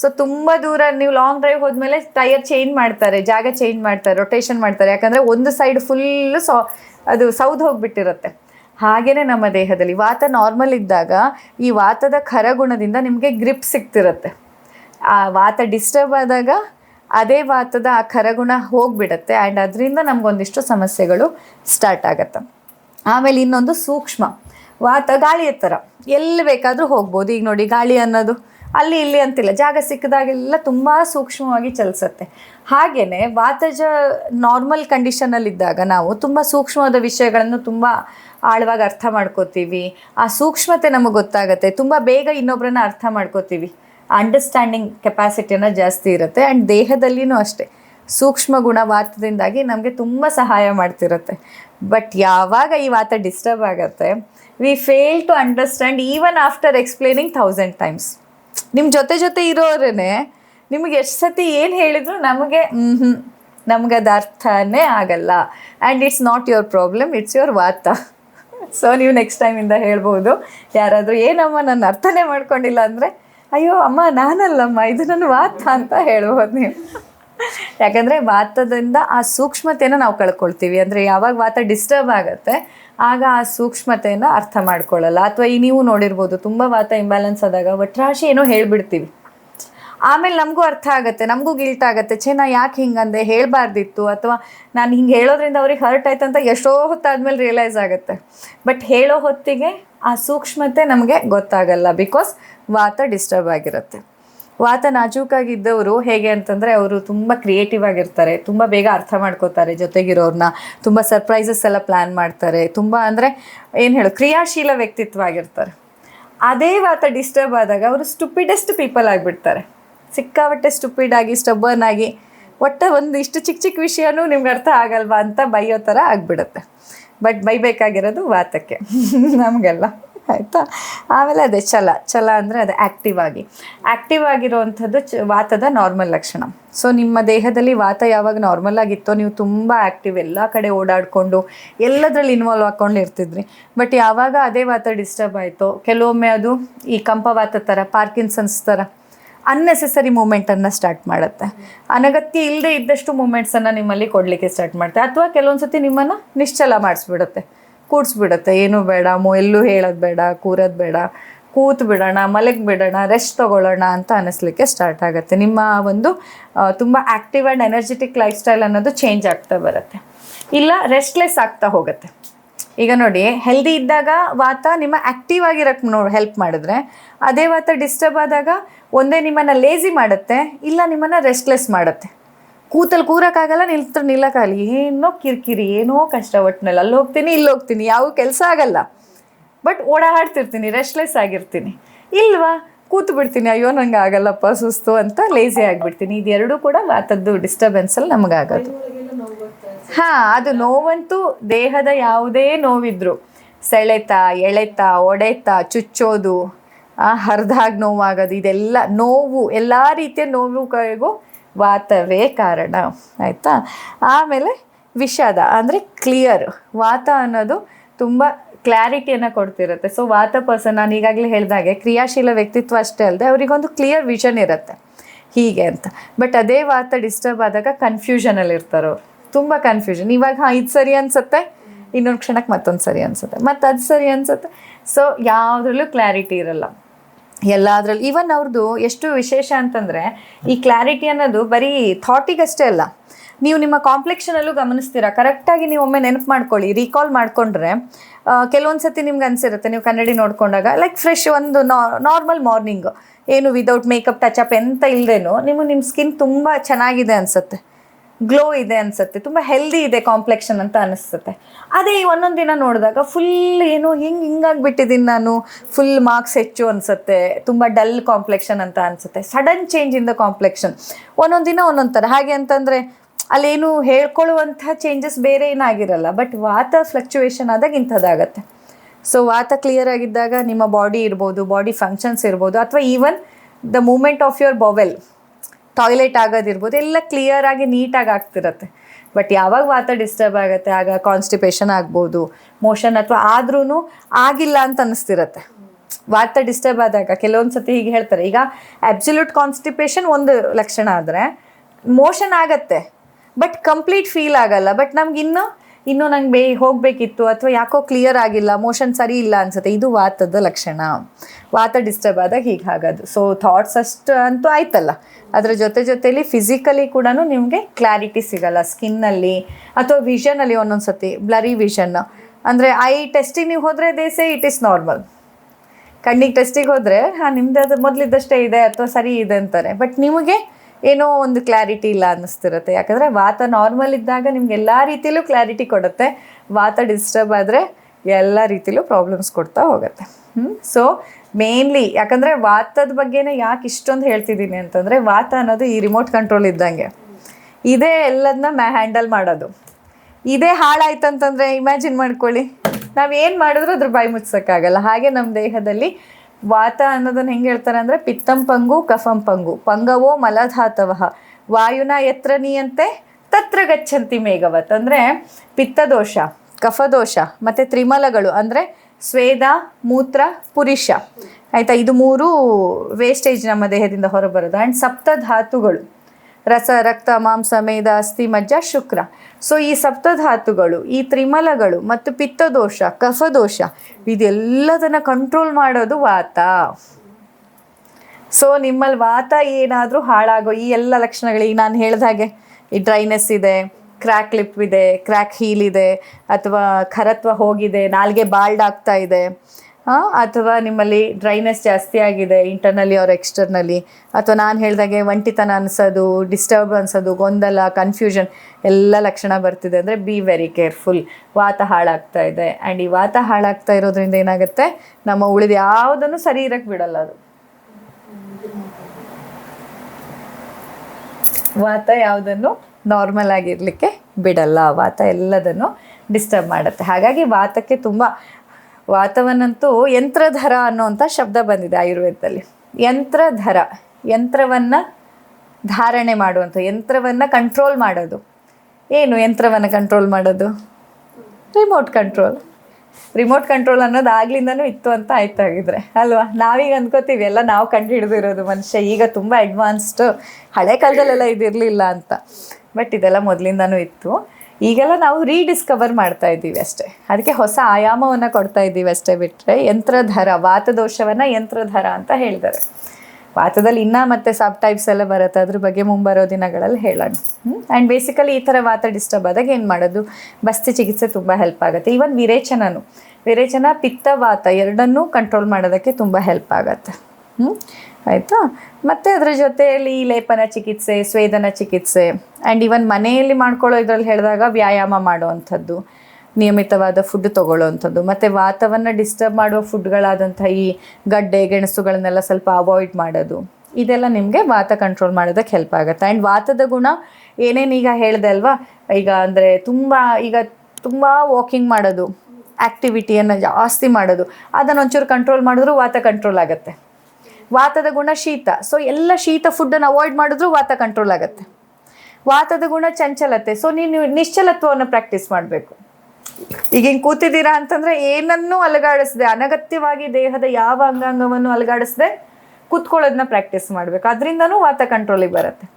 ಸೊ ತುಂಬ ದೂರ ನೀವು ಲಾಂಗ್ ಡ್ರೈವ್ ಹೋದ್ಮೇಲೆ ಟೈಯರ್ ಚೇಂಜ್ ಮಾಡ್ತಾರೆ, ಜಾಗ ಚೇಂಜ್ ಮಾಡ್ತಾರೆ ರೊಟೇಷನ್ ಮಾಡ್ತಾರೆ. ಯಾಕಂದರೆ ಒಂದು ಸೈಡ್ ಫುಲ್ಲು ಸೌ, ಅದು ಸೌದ್ ಹೋಗಿಬಿಟ್ಟಿರುತ್ತೆ. ಹಾಗೆಯೇ ನಮ್ಮ ದೇಹದಲ್ಲಿ. ವಾತ ನಾರ್ಮಲ್ ಇದ್ದಾಗ ಈ ವಾತದ ಖರಗುಣದಿಂದ ನಿಮಗೆ ಗ್ರಿಪ್ ಸಿಗ್ತಿರುತ್ತೆ. ಆ ವಾತ ಡಿಸ್ಟರ್ಬ್ ಆದಾಗ ಅದೇ ವಾತದ ಆ ಕರಗುಣ ಹೋಗ್ಬಿಡತ್ತೆ ಆ್ಯಂಡ್ ಅದರಿಂದ ನಮಗೊಂದಿಷ್ಟು ಸಮಸ್ಯೆಗಳು ಸ್ಟಾರ್ಟ್ ಆಗುತ್ತೆ. ಆಮೇಲೆ ಇನ್ನೊಂದು ಸೂಕ್ಷ್ಮ, ವಾತ ಗಾಳಿಯ ಥರ ಎಲ್ಲಿ ಬೇಕಾದರೂ ಹೋಗ್ಬೋದು. ಈಗ ನೋಡಿ ಗಾಳಿ ಅನ್ನೋದು ಅಲ್ಲಿ ಇಲ್ಲಿ ಅಂತಿಲ್ಲ. ಜಾಗ ಸಿಕ್ಕಿದಾಗೆಲ್ಲ ತುಂಬ ಸೂಕ್ಷ್ಮವಾಗಿ ಚಲಿಸುತ್ತೆ. ಹಾಗೆಯೇ ವಾತಜ ನಾರ್ಮಲ್ ಕಂಡೀಷನಲ್ಲಿದ್ದಾಗ ನಾವು ತುಂಬ ಸೂಕ್ಷ್ಮವಾದ ವಿಷಯಗಳನ್ನು ತುಂಬ ಆಳವಾಗಿ ಅರ್ಥ ಮಾಡ್ಕೋತೀವಿ. ಆ ಸೂಕ್ಷ್ಮತೆ ನಮಗೆ ಗೊತ್ತಾಗುತ್ತೆ. ತುಂಬ ಬೇಗ ಇನ್ನೊಬ್ಬರನ್ನ ಅರ್ಥ ಮಾಡ್ಕೋತೀವಿ. ಅಂಡರ್ಸ್ಟ್ಯಾಂಡಿಂಗ್ ಕೆಪಾಸಿಟಿನ ಜಾಸ್ತಿ ಇರುತ್ತೆ. ಆ್ಯಂಡ್ ದೇಹದಲ್ಲಿನೂ ಅಷ್ಟೇ. ಸೂಕ್ಷ್ಮ ಗುಣ ವಾತದಿಂದಾಗಿ ನಮಗೆ ತುಂಬ ಸಹಾಯ ಮಾಡ್ತಿರುತ್ತೆ. ಬಟ್ ಯಾವಾಗ ಈ ವಾತ ಡಿಸ್ಟರ್ಬ್ ಆಗುತ್ತೆ we fail to understand even after explaining thousand times ನಿಮ್ಮ ಜೊತೆ ಜೊತೆ ಇರೋರೇ ನಿಮಗೆ ಎಷ್ಟು ಸತಿ ಏನು ಹೇಳಿದ್ರು ನಮಗೆ ಹ್ಞೂ ನಮ್ಗೆ ಅದು ಅರ್ಥನೇ ಆಗಲ್ಲ. And it's not your problem it's your vata. So ನೀವು ನೆಕ್ಸ್ಟ್ ಟೈಮಿಂದ ಹೇಳ್ಬೋದು. ಯಾರಾದರೂ ಏನಮ್ಮ ನಾನು ಅರ್ಥನೇ ಮಾಡ್ಕೊಂಡಿಲ್ಲ ಅಂದರೆ ಅಯ್ಯೋ, ಅಮ್ಮ, ನಾನಲ್ಲಮ್ಮ, ಇದು ನನ್ನ ವಾತ ಅಂತ ಹೇಳ್ಬೋದು ನೀವು. ಯಾಕಂದರೆ ವಾತದಿಂದ ಆ ಸೂಕ್ಷ್ಮತೆಯನ್ನು ನಾವು ಕಳ್ಕೊಳ್ತೀವಿ. ಅಂದರೆ ಯಾವಾಗ ವಾತ ಡಿಸ್ಟರ್ಬ್ ಆಗುತ್ತೆ, ಆಗ ಆ ಸೂಕ್ಷ್ಮತೆಯನ್ನು ಅರ್ಥ ಮಾಡ್ಕೊಳ್ಳಲ್ಲ. ಅಥವಾ ಈ ನೀವು ನೋಡಿರ್ಬೋದು, ತುಂಬ ವಾತ ಇಂಬ್ಯಾಲೆನ್ಸ್ ಆದಾಗ ಒಟ್ರಾಶಿ ಏನೋ ಹೇಳ್ಬಿಡ್ತೀವಿ. ಆಮೇಲೆ ನಮಗೂ ಅರ್ಥ ಆಗುತ್ತೆ, ನಮಗೂ ಗಿಲ್ಟ್ ಆಗುತ್ತೆ. ಛೇ, ನಾ ಯಾಕೆ ಹಿಂಗಂದೆ? ಹೇಳಬಾರ್ದಿತ್ತು. ಅಥವಾ ನಾನು ಹಿಂಗೆ ಹೇಳೋದ್ರಿಂದ ಅವ್ರಿಗೆ ಹರ್ಟ್ ಆಯ್ತು ಅಂತ ಎಷ್ಟೋ ಹೊತ್ತಾದ್ಮೇಲೆ ರಿಯಲೈಸ್ ಆಗುತ್ತೆ. ಬಟ್ ಹೇಳೋ ಹೊತ್ತಿಗೆ ಆ ಸೂಕ್ಷ್ಮತೆ ನಮಗೆ ಗೊತ್ತಾಗಲ್ಲ. ಬಿಕಾಸ್ ವಾತ ಡಿಸ್ಟರ್ಬ್ ಆಗಿರುತ್ತೆ. ವಾತ ನಾಜೂಕಾಗಿದ್ದವರು ಹೇಗೆ ಅಂತಂದರೆ ಅವರು ತುಂಬ ಕ್ರಿಯೇಟಿವ್ ಆಗಿರ್ತಾರೆ, ತುಂಬ ಬೇಗ ಅರ್ಥ ಮಾಡ್ಕೋತಾರೆ ಜೊತೆಗಿರೋರನ್ನ ತುಂಬ ಸರ್ಪ್ರೈಸಸ್ ಎಲ್ಲ ಪ್ಲ್ಯಾನ್ ಮಾಡ್ತಾರೆ, ತುಂಬ ಅಂದರೆ ಏನು ಹೇಳು, ಕ್ರಿಯಾಶೀಲ ವ್ಯಕ್ತಿತ್ವ ಆಗಿರ್ತಾರೆ. ಅದೇ ವಾತ ಡಿಸ್ಟರ್ಬ್ ಆದಾಗ ಅವರು ಸ್ಟುಪಿಡೆಸ್ಟ್ ಪೀಪಲ್ ಆಗಿಬಿಡ್ತಾರೆ. ಸಿಕ್ಕಾಪಟ್ಟೆ ಸ್ಟುಪಿಡ್ ಆಗಿ ಸ್ಟಬ್ಬರ್ನ್ ಆಗಿ, ಒಟ್ಟು ಒಂದು ಇಷ್ಟು ಚಿಕ್ಕ ಚಿಕ್ಕ ವಿಷಯನೂ ನಿಮ್ಗೆ ಅರ್ಥ ಆಗಲ್ವಾ ಅಂತ ಬೈಯೋ ಥರ ಆಗಿಬಿಡುತ್ತೆ. ಬಟ್ ಬೈಬೇಕಾಗಿರೋದು ವಾತಕ್ಕೆ, ನಮಗೆಲ್ಲ. ಆಯಿತಾ? ಆಮೇಲೆ ಅದೇ ಛಲ. ಛಲ ಅಂದರೆ ಅದು ಆ್ಯಕ್ಟಿವ್ ಆಗಿ. ಆ್ಯಕ್ಟಿವ್ ಆಗಿರುವಂಥದ್ದು ಚ, ವಾತದ ನಾರ್ಮಲ್ ಲಕ್ಷಣ. ಸೊ ನಿಮ್ಮ ದೇಹದಲ್ಲಿ ವಾತ ಯಾವಾಗ ನಾರ್ಮಲ್ ಆಗಿತ್ತೋ, ನೀವು ತುಂಬ ಆ್ಯಕ್ಟಿವ್ ಎಲ್ಲ ಕಡೆ ಓಡಾಡಿಕೊಂಡು, ಎಲ್ಲದರಲ್ಲಿ ಇನ್ವಾಲ್ವ್ ಹಾಕ್ಕೊಂಡು ಇರ್ತಿದ್ರಿ. ಬಟ್ ಯಾವಾಗ ಅದೇ ವಾತ ಡಿಸ್ಟರ್ಬ್ ಆಯಿತೋ, ಕೆಲವೊಮ್ಮೆ ಅದು ಈ ಕಂಪವಾತ ಥರ ಪಾರ್ಕಿನ್ಸನ್ಸ್ ಥರ ಅನ್ನೆಸೆಸರಿ ಮೂಮೆಂಟನ್ನು ಸ್ಟಾರ್ಟ್ ಮಾಡುತ್ತೆ. ಅನಗತ್ಯ ಇಲ್ಲದೆ ಇದ್ದಷ್ಟು ಮೂಮೆಂಟ್ಸನ್ನು ನಿಮ್ಮಲ್ಲಿ ಕೊಡಲಿಕ್ಕೆ ಸ್ಟಾರ್ಟ್ ಮಾಡುತ್ತೆ. ಅಥವಾ ಕೆಲವೊಂದು ಸತಿ ನಿಮ್ಮನ್ನು ನಿಶ್ಚಲ ಮಾಡಿಸ್ಬಿಡುತ್ತೆ. ಕೂಡ್ಸ್ಬಿಡುತ್ತೆ. ಏನೂ ಬೇಡ, ಮೊ, ಎಲ್ಲೂ ಹೇಳೋದು ಬೇಡ, ಕೂರೋದು ಬೇಡ, ಕೂತು ಬಿಡೋಣ, ಮಲಗಿ ಬಿಡೋಣ ರೆಸ್ಟ್ ತೊಗೊಳ್ಳೋಣ ಅಂತ ಅನ್ನಿಸ್ಲಿಕ್ಕೆ ಸ್ಟಾರ್ಟ್ ಆಗುತ್ತೆ. ನಿಮ್ಮ ಒಂದು ತುಂಬ active and energetic life style ಅನ್ನೋದು ಚೇಂಜ್ ಆಗ್ತಾ ಬರುತ್ತೆ. ಇಲ್ಲ ರೆಸ್ಟ್ಲೆಸ್ ಆಗ್ತಾ ಹೋಗುತ್ತೆ. ಈಗ ನೋಡಿ ಹೆಲ್ದಿ ಇದ್ದಾಗ ವಾತ ನಿಮ್ಮ ಆ್ಯಕ್ಟಿವ್ ಆಗಿರೋಕ್ಕೆ ನೋಡಿ ಹೆಲ್ಪ್ ಮಾಡಿದ್ರೆ, ಅದೇ ವಾತ ಡಿಸ್ಟರ್ಬ್ ಆದಾಗ ಒಂದೇ ನಿಮ್ಮನ್ನು ಲೇಸಿ ಮಾಡುತ್ತೆ, ಇಲ್ಲ ನಿಮ್ಮನ್ನು ರೆಸ್ಟ್ಲೆಸ್ ಮಾಡುತ್ತೆ. ಕೂತಲ್ಲಿ ಕೂರಕ್ಕಾಗಲ್ಲ ನಿಲ್ತು ನಿಲ್ಲಕ್ಕಾಗಲ್ಲ. ಏನೋ ಕಿರಿಕಿರಿ, ಏನೋ ಕಷ್ಟ ಒಟ್ಟಿನಲ್ಲಿ ಅಲ್ಲಿ ಹೋಗ್ತೀನಿ, ಇಲ್ಲಿ ಹೋಗ್ತೀನಿ. ಯಾವ ಕೆಲಸ ಆಗಲ್ಲ. ಬಟ್ ಓಡಾಡ್ತಿರ್ತೀನಿ ರೆಸ್ಟ್ಲೆಸ್ ಆಗಿರ್ತೀನಿ. ಇಲ್ವಾ? ಕೂತು ಬಿಡ್ತೀನಿ, ಅಯ್ಯೋ, ನಂಗೆ ಆಗಲ್ಲಪ್ಪ, ಸುಸ್ತು ಅಂತ ಲೇಸಿ ಆಗಿಬಿಡ್ತೀನಿ. ಇದೆರಡೂ ಕೂಡ ವಾತದ್ದು ಡಿಸ್ಟರ್ಬೆನ್ಸಲ್ಲಿ ನಮಗಾಗೋದು. ಹಾ, ಅದು ನೋವಂತೂ ದೇಹದ ಯಾವುದೇ ನೋವಿದ್ರು, ಸೆಳೆತ, ಎಳೆತ, ಒಡೆತ, ಚುಚ್ಚೋದು ಹರಿದಾಗ ನೋವಾಗೋದು, ಇದೆಲ್ಲ ನೋವು, ಎಲ್ಲ ರೀತಿಯ ನೋವುಗಳಿಗೂ ವಾತವೇ ಕಾರಣ. ಆಯಿತಾ? ಆಮೇಲೆ ವಿಷಾದ, ಅಂದರೆ ಕ್ಲಿಯರ್ ವಾತ ಅನ್ನೋದು ತುಂಬ ಕ್ಲಾರಿಟಿಯನ್ನು ಕೊಡ್ತಿರುತ್ತೆ. ಸೊ ವಾತ ಪರ್ಸನ್ ನಾನು ಈಗಾಗಲೇ ಹೇಳಿದಾಗೆ ಕ್ರಿಯಾಶೀಲ ವ್ಯಕ್ತಿತ್ವ ಅಷ್ಟೇ ಅಲ್ಲದೆ ಅವರಿಗೊಂದು ಕ್ಲಿಯರ್ ವಿಷನ್ ಇರುತ್ತೆ. ಹೀಗೆ ಅಂತ. ಬಟ್ ಅದೇ ವಾತ ಡಿಸ್ಟರ್ಬ್ ಆದಾಗ ಕನ್ಫ್ಯೂಷನಲ್ಲಿ ಇರ್ತಾರೋ? ತುಂಬ ಕನ್ಫ್ಯೂಷನ್ ಇವಾಗ, ಹಾಂ, ಇದು ಸರಿ ಅನ್ಸುತ್ತೆ, ಇನ್ನೊಂದು ಕ್ಷಣಕ್ಕೆ ಮತ್ತೊಂದು ಸರಿ ಅನ್ಸುತ್ತೆ. ಮತ್ತು ಅದು ಸರಿ ಅನ್ಸುತ್ತೆ. ಸೊ ಯಾವುದ್ರಲ್ಲೂ ಕ್ಲಾರಿಟಿ ಇರಲ್ಲ. ಎಲ್ಲದ್ರಲ್ಲಿ ಈವನ್ ಅವ್ರದ್ದು ಎಷ್ಟು ವಿಶೇಷ ಅಂತಂದರೆ, ಈ ಕ್ಲಾರಿಟಿ ಅನ್ನೋದು ಬರೀ ಥಾಟಿಗಷ್ಟೇ ಅಲ್ಲ. ನೀವು ನಿಮ್ಮ ಕಾಂಪ್ಲೆಕ್ಷನಲ್ಲೂ ಗಮನಿಸ್ತೀರಾ? ಕರೆಕ್ಟಾಗಿ ನೀವು ಒಮ್ಮೆ ನೆನಪು ಮಾಡ್ಕೊಳ್ಳಿ ರೀಕಾಲ್ ಮಾಡಿಕೊಂಡ್ರೆ ಕೆಲವೊಂದು ಸತಿ ನಿಮ್ಗೆ ಅನಿಸಿರುತ್ತೆ, ನೀವು ಕನ್ನಡಿ ನೋಡ್ಕೊಂಡಾಗ ಲೈಕ್ ಫ್ರೆಶ್ ಒಂದು ನಾರ್ಮಲ್ ಮಾರ್ನಿಂಗ್ ಏನು ವಿದೌಟ್ ಮೇಕಪ್ ಟಚಪ್ ಎಂತ ಇಲ್ಲದೇನು ನಿಮಗೆ ನಿಮ್ಮ ಸ್ಕಿನ್ ತುಂಬ ಚೆನ್ನಾಗಿದೆ ಅನಿಸುತ್ತೆ. ಗ್ಲೋ ಇದೆ ಅನಿಸುತ್ತೆ, ತುಂಬ ಹೆಲ್ದಿ ಇದೆ ಕಾಂಪ್ಲೆಕ್ಷನ್ ಅಂತ ಅನಿಸುತ್ತೆ. ಅದೇ ಒಂದೊಂದು ದಿನ ನೋಡಿದಾಗ ಫುಲ್ ಏನು ಹಿಂಗೆ ಹಿಂಗಾಗ್ಬಿಟ್ಟಿದ್ದೀನಿ ನಾನು ಫುಲ್ ಮಾರ್ಕ್ಸ್ ಹೆಚ್ಚು ಅನಿಸುತ್ತೆ, ತುಂಬ ಡಲ್ ಕಾಂಪ್ಲೆಕ್ಷನ್ ಅಂತ ಅನಿಸುತ್ತೆ sudden change in the complexion ಒಂದೊಂದು ದಿನ ಒಂದೊಂದು ಥರ, ಹಾಗೆ ಅಂತಂದರೆ ಅಲ್ಲೇನು ಹೇಳ್ಕೊಳ್ಳುವಂಥ ಚೇಂಜಸ್ ಬೇರೆ ಏನಾಗಿರಲ್ಲ ಬಟ್ ವಾತ ಫ್ಲಕ್ಚುಯೇಷನ್ ಆದಾಗ ಇಂಥದ್ದಾಗತ್ತೆ. ಸೊ ವಾತ ಕ್ಲಿಯರ್ ಆಗಿದ್ದಾಗ ನಿಮ್ಮ ಬಾಡಿ ಇರ್ಬೋದು ಬಾಡಿ ಫಂಕ್ಷನ್ಸ್ ಇರ್ಬೋದು, ಅಥವಾ even the movement of your bowel toilet ಆಗೋದಿರ್ಬೋದು, ಎಲ್ಲ ಕ್ಲಿಯರ್ ಆಗಿ ನೀಟಾಗಿ ಆಗ್ತಿರತ್ತೆ ಬಟ್ ಯಾವಾಗ ವಾತ ಡಿಸ್ಟರ್ಬ್ ಆಗುತ್ತೆ, ಆಗ ಕಾನ್ಸ್ಟಿಪೇಷನ್ ಆಗ್ಬೋದು ಮೋಷನ್ ಅಥವಾ ಆದ್ರೂ ಆಗಿಲ್ಲ ಅಂತ ಅನ್ನಿಸ್ತಿರತ್ತೆ ವಾತ ಡಿಸ್ಟರ್ಬ್ ಆದಾಗ, ಕೆಲವೊಂದು ಸತಿ ಹೀಗೆ ಹೇಳ್ತಾರೆ. ಈಗ ಅಬ್ಸಲ್ಯೂಟ್ ಕಾನ್ಸ್ಟಿಪೇಷನ್ ಒಂದು ಲಕ್ಷಣ ಆದರೆ ಮೋಷನ್ ಆಗತ್ತೆ ಬಟ್ ಕಂಪ್ಲೀಟ್ ಫೀಲ್ ಆಗಲ್ಲ. ಬಟ್ ನಮ್ಗೆ ಇನ್ನೂ ನಂಗೆ ಬೇ, ಹೋಗಬೇಕಿತ್ತು ಅಥವಾ ಯಾಕೋ ಕ್ಲಿಯರ್ ಆಗಿಲ್ಲ ಮೋಷನ್ ಸರಿ ಇಲ್ಲ ಅನ್ಸುತ್ತೆ. ಇದು ವಾತದ ಲಕ್ಷಣ. ವಾತ ಡಿಸ್ಟರ್ಬ್ ಆದಾಗ ಹೀಗೆ ಆಗೋದು ಸೊ ಥಾಟ್ಸ್ ಅಷ್ಟು ಅಂತೂ ಆಯ್ತಲ್ಲ. ಅದರ ಜೊತೆ ಜೊತೆಯಲ್ಲಿ ಫಿಸಿಕಲಿ ಕೂಡ ನಿಮಗೆ ಕ್ಲಾರಿಟಿ ಸಿಗಲ್ಲ. ಸ್ಕಿನ್ನಲ್ಲಿ ಅಥವಾ ವಿಷನಲ್ಲಿ ಒಂದೊಂದು ಸತಿ ಬ್ಲರಿ ವಿಷನ್ ಅಂದರೆ ಐ ಟೆಸ್ಟಿಗೆ ನೀವು ಹೋದರೆ ದೇಸೆ ಇಟ್ ಈಸ್ ನಾರ್ಮಲ್ ಕಣ್ಣಿಗೆ ಟೆಸ್ಟಿಗೆ ಹೋದರೆ, ಹಾಂ, ನಿಮ್ದು ಅದು ಮೊದಲಿದ್ದಷ್ಟೇ ಇದೆ ಅಥವಾ ಸರಿ ಇದೆ ಅಂತಾರೆ. ಬಟ್ ನಿಮಗೆ ಏನೋ ಒಂದು ಕ್ಲಾರಿಟಿ ಇಲ್ಲ ಅನ್ನಿಸ್ತಿರುತ್ತೆ. ಯಾಕಂದರೆ ವಾತ ನಾರ್ಮಲ್ ಇದ್ದಾಗ ನಿಮ್ಗೆ ಎಲ್ಲ ರೀತಿಯಲ್ಲೂ ಕ್ಲಾರಿಟಿ ಕೊಡುತ್ತೆ. ವಾತ ಡಿಸ್ಟರ್ಬ್ ಆದರೆ ಎಲ್ಲ ರೀತಿಲೂ ಪ್ರಾಬ್ಲಮ್ಸ್ ಕೊಡ್ತಾ ಹೋಗುತ್ತೆ. ಹ್ಞೂ ಸೊ ಮೇನ್ಲಿ ಯಾಕಂದರೆ ವಾತದ ಬಗ್ಗೆನೇ ಯಾಕೆ ಇಷ್ಟೊಂದು ಹೇಳ್ತಿದ್ದೀನಿ ಅಂತಂದರೆ ವಾತ ಅನ್ನೋದು ಈ ರಿಮೋಟ್ ಕಂಟ್ರೋಲ್ ಇದ್ದಂಗೆ. ಇದೇ ಎಲ್ಲದನ್ನ ಮ್ಯಾ ಹ್ಯಾಂಡಲ್ ಮಾಡೋದು. ಇದೇ ಹಾಳಾಯ್ತು ಅಂತಂದರೆ ಇಮ್ಯಾಜಿನ್ ಮಾಡ್ಕೊಳ್ಳಿ. ನಾವು ಏನು ಮಾಡಿದ್ರೂ ಅದ್ರ ಬಾಯಿ ಮುಚ್ಚೋಕ್ಕಾಗಲ್ಲ ಹಾಗೆ ನಮ್ಮ ದೇಹದಲ್ಲಿ ವಾತ ಅನ್ನೋದನ್ನ ಹೆಂಗೆ ಹೇಳ್ತಾರೆ ಅಂದರೆ ಪಿತ್ತಂ ಪಂಗು ಕಫಂ ಪಂಗು. ಪಂಗವೋ ಮಲಧಾತವಃ. ವಾಯುನ ಎತ್ರ ನೀಯಂತೆ ತತ್ರ ಗಚ್ಚಂತಿ ಮೇಘವತ್. ಅಂದರೆ ಪಿತ್ತದೋಷ, ಕಫದೋಷ, ಮತ್ತು ತ್ರಿಮಲಗಳು, ಅಂದರೆ ಸ್ವೇದ, ಮೂತ್ರ, ಪುರುಷ. ಆಯಿತಾ, ಇದು ಮೂರು ವೇಸ್ಟೇಜ್ ನಮ್ಮ ದೇಹದಿಂದ ಹೊರಬರೋದು. ಆ್ಯಂಡ್ ಸಪ್ತ ಧಾತುಗಳು. ರಸ, ರಕ್ತ, ಮಾಂಸ ಮೇಧ ಅಸ್ಥಿ, ಮಜ್ಜ, ಶುಕ್ರ. ಸೊ ಈ ಸಪ್ತಧಾತುಗಳು, ಈ ತ್ರಿಮಲಗಳು ಮತ್ತು ಪಿತ್ತದೋಷ, ಕಫದೋಷ, ಇದೆಲ್ಲದನ್ನು ಕಂಟ್ರೋಲ್ ಮಾಡೋದು ವಾತ. ಸೊ ನಿಮ್ಮಲ್ಲಿ ವಾತ ಏನಾದರೂ ಹಾಳಾಗೋ ಈ ಎಲ್ಲ ಲಕ್ಷಣಗಳಿಗೆ ನಾನು ಹೇಳ್ದ ಹಾಗೆ, ಈ ಡ್ರೈನೆಸ್ ಇದೆ ಕ್ರ್ಯಾಕ್ ಲಿಪ್ ಇದೆ ಕ್ರ್ಯಾಕ್ ಹೀಲ್ ಇದೆ, ಅಥವಾ ಖರತ್ವ ಹೋಗಿದೆ, ನಾಲ್ಗೆ ಬಾಲ್ಡ್ ಆಗ್ತಾ ಇದೆ. ಅಥವಾ ನಿಮ್ಮಲ್ಲಿ ಡ್ರೈನೆಸ್ ಜಾಸ್ತಿ ಆಗಿದೆ ಇಂಟರ್ನಲಿ ಅವ್ರ ಎಕ್ಸ್ಟರ್ನಲಿ ಅಥವಾ ನಾನು ಹೇಳಿದಾಗೆ ಒಂಟಿತನ ಅನಿಸೋದು ಡಿಸ್ಟರ್ಬ್ ಅನಿಸೋದು, ಗೊಂದಲ ಕನ್ಫ್ಯೂಷನ್ ಎಲ್ಲ ಲಕ್ಷಣ ಬರ್ತಿದೆ ಅಂದರೆ ಬಿ ವೆರಿ ಕೇರ್ಫುಲ್ ವಾತ ಹಾಳಾಗ್ತಾ ಇದೆ. ಆ್ಯಂಡ್ ಈ ವಾತ ಹಾಳಾಗ್ತಾ ಇರೋದ್ರಿಂದ ಏನಾಗುತ್ತೆ? ನಮ್ಮ ಉಳಿದ ಯಾವುದನ್ನು ಸರಿ ಇರಕ್ಕೆ ಬಿಡಲ್ಲ ಅದು. ವಾತ ಯಾವುದನ್ನು ನಾರ್ಮಲ್ ಆಗಿರಲಿಕ್ಕೆ ಬಿಡಲ್ಲ. ವಾತ ಎಲ್ಲದನ್ನು ಡಿಸ್ಟರ್ಬ್ ಮಾಡುತ್ತೆ. ಹಾಗಾಗಿ ವಾತಕ್ಕೆ ತುಂಬ ವಾತವನ್ನಂತೂ ಯಂತ್ರಧರ ಅನ್ನುವಂಥ ಶಬ್ದ ಬಂದಿದೆ ಆಯುರ್ವೇದದಲ್ಲಿ. ಯಂತ್ರಧರ, ಯಂತ್ರವನ್ನು ಧಾರಣೆ ಮಾಡುವಂಥ, ಯಂತ್ರವನ್ನು ಕಂಟ್ರೋಲ್ ಮಾಡೋದು. ಏನು ಯಂತ್ರವನ್ನು ಕಂಟ್ರೋಲ್ ಮಾಡೋದು? ರಿಮೋಟ್ ಕಂಟ್ರೋಲ್ ರಿಮೋಟ್ ಕಂಟ್ರೋಲ್ ಅನ್ನೋದು ಆಗ್ಲಿಂದನೂ ಇತ್ತು ಅಂತ ಆಯ್ತಾಗಿದ್ರೆ ಅಲ್ವಾ? ನಾವೀಗ ಅಂದ್ಕೋತೀವಿ ಎಲ್ಲ ನಾವು ಕಂಡು ಹಿಡಿದಿರೋದು ಮನುಷ್ಯ, ಈಗ ತುಂಬ ಅಡ್ವಾನ್ಸ್ಡ್ ಹಳೆ ಕಾಲದಲ್ಲೆಲ್ಲ ಇದಿರಲಿಲ್ಲ ಅಂತ. ಬಟ್ ಇದೆಲ್ಲ ಮೊದಲಿಂದನೂ ಇತ್ತು. ಈಗೆಲ್ಲ ನಾವು ರೀಡಿಸ್ಕವರ್ ಮಾಡ್ತಾ ಇದ್ದೀವಿ ಅಷ್ಟೇ. ಅದಕ್ಕೆ ಹೊಸ ಆಯಾಮವನ್ನು ಕೊಡ್ತಾ ಇದ್ದೀವಿ ಅಷ್ಟೇ ಬಿಟ್ಟರೆ ಯಂತ್ರಧರ, ವಾತದೋಷವನ್ನು ಯಂತ್ರಧರ ಅಂತ ಹೇಳಿದ್ದಾರೆ ವಾತದಲ್ಲಿ ಇನ್ನೂ ಮತ್ತೆ ಸಬ್ ಟೈಪ್ಸ್ ಎಲ್ಲ ಬರುತ್ತೆ. ಅದ್ರ ಬಗ್ಗೆ ಮುಂಬರೋ ದಿನಗಳಲ್ಲಿ ಹೇಳೋಣ. ಆ್ಯಂಡ್ ಬೇಸಿಕಲಿ ಈ ಥರ ವಾತ ಡಿಸ್ಟರ್ಬ್ ಆದಾಗ ಏನು ಮಾಡೋದು? ಬಸ್ತಿ ಚಿಕಿತ್ಸೆ ತುಂಬ ಹೆಲ್ಪ್ ಆಗುತ್ತೆ. ಈವನ್ ವಿರೇಚನನು. ವಿರೇಚನ, ಪಿತ್ತ, ವಾತ ಎರಡನ್ನೂ ಕಂಟ್ರೋಲ್ ಮಾಡೋದಕ್ಕೆ ತುಂಬ ಹೆಲ್ಪ್ ಆಗುತ್ತೆ. ಹ್ಞೂ ಆಯಿತಾ? ಮತ್ತು ಅದರ ಜೊತೆಯಲ್ಲಿ ಲೇಪನ ಚಿಕಿತ್ಸೆ, ಸ್ವೇದನ ಚಿಕಿತ್ಸೆ ಆ್ಯಂಡ್ ಈವನ್ ಮನೆಯಲ್ಲಿ ಮಾಡ್ಕೊಳ್ಳೋ ಇದರಲ್ಲಿ ಹೇಳಿದಾಗ ವ್ಯಾಯಾಮ ಮಾಡುವಂಥದ್ದು, ನಿಯಮಿತವಾದ ಫುಡ್ ತೊಗೊಳ್ಳೋವಂಥದ್ದು, ಮತ್ತು ವಾತವನ್ನು ಡಿಸ್ಟರ್ಬ್ ಮಾಡುವ ಫುಡ್ಗಳಾದಂಥ ಈ ಗಡ್ಡೆ, ಗೆಣಸುಗಳನ್ನೆಲ್ಲ ಸ್ವಲ್ಪ ಅವಾಯ್ಡ್ ಮಾಡೋದು, ಇದೆಲ್ಲ ನಿಮಗೆ ವಾತ ಕಂಟ್ರೋಲ್ ಮಾಡೋದಕ್ಕೆ ಹೆಲ್ಪ್ ಆಗುತ್ತೆ. ಆ್ಯಂಡ್ ವಾತದ ಗುಣ ಏನೇನು ಈಗ ಹೇಳಿದೆ ಅಲ್ವಾ? ಈಗ ಅಂದರೆ ತುಂಬ, ಈಗ ತುಂಬ ವಾಕಿಂಗ್ ಮಾಡೋದು ಆ್ಯಕ್ಟಿವಿಟಿಯನ್ನು ಜಾಸ್ತಿ ಮಾಡೋದು ಅದನ್ನು ಒಂಚೂರು ಕಂಟ್ರೋಲ್ ಮಾಡಿದ್ರೂ ವಾತ ಕಂಟ್ರೋಲ್ ಆಗುತ್ತೆ. ವಾತದ ಗುಣ ಶೀತ. ಸೊ ಎಲ್ಲ ಶೀತ ಫುಡ್ಡನ್ನು ಅವಾಯ್ಡ್ ಮಾಡಿದ್ರು ವಾತ ಕಂಟ್ರೋಲ್ ಆಗುತ್ತೆ. ವಾತದ ಗುಣ ಚಂಚಲತೆ. ಸೊ ನೀನು ನಿಶ್ಚಲತ್ವವನ್ನು ಪ್ರಾಕ್ಟೀಸ್ ಮಾಡಬೇಕು. ಈಗ ಹಿಂಗೆ ಕೂತಿದ್ದೀರಾ ಅಂತಂದ್ರೆ ಏನನ್ನೂ ಅಲಗಾಡಿಸದೆ, ಅನಗತ್ಯವಾಗಿ ದೇಹದ ಯಾವ ಅಂಗಾಂಗವನ್ನು ಅಲಗಾಡಿಸದೆ ಕೂತ್ಕೊಳ್ಳೋದನ್ನ ಪ್ರಾಕ್ಟೀಸ್ ಮಾಡಬೇಕು. ಅದರಿಂದನೂ ವಾತ ಕಂಟ್ರೋಲಿಗೆ ಬರುತ್ತೆ.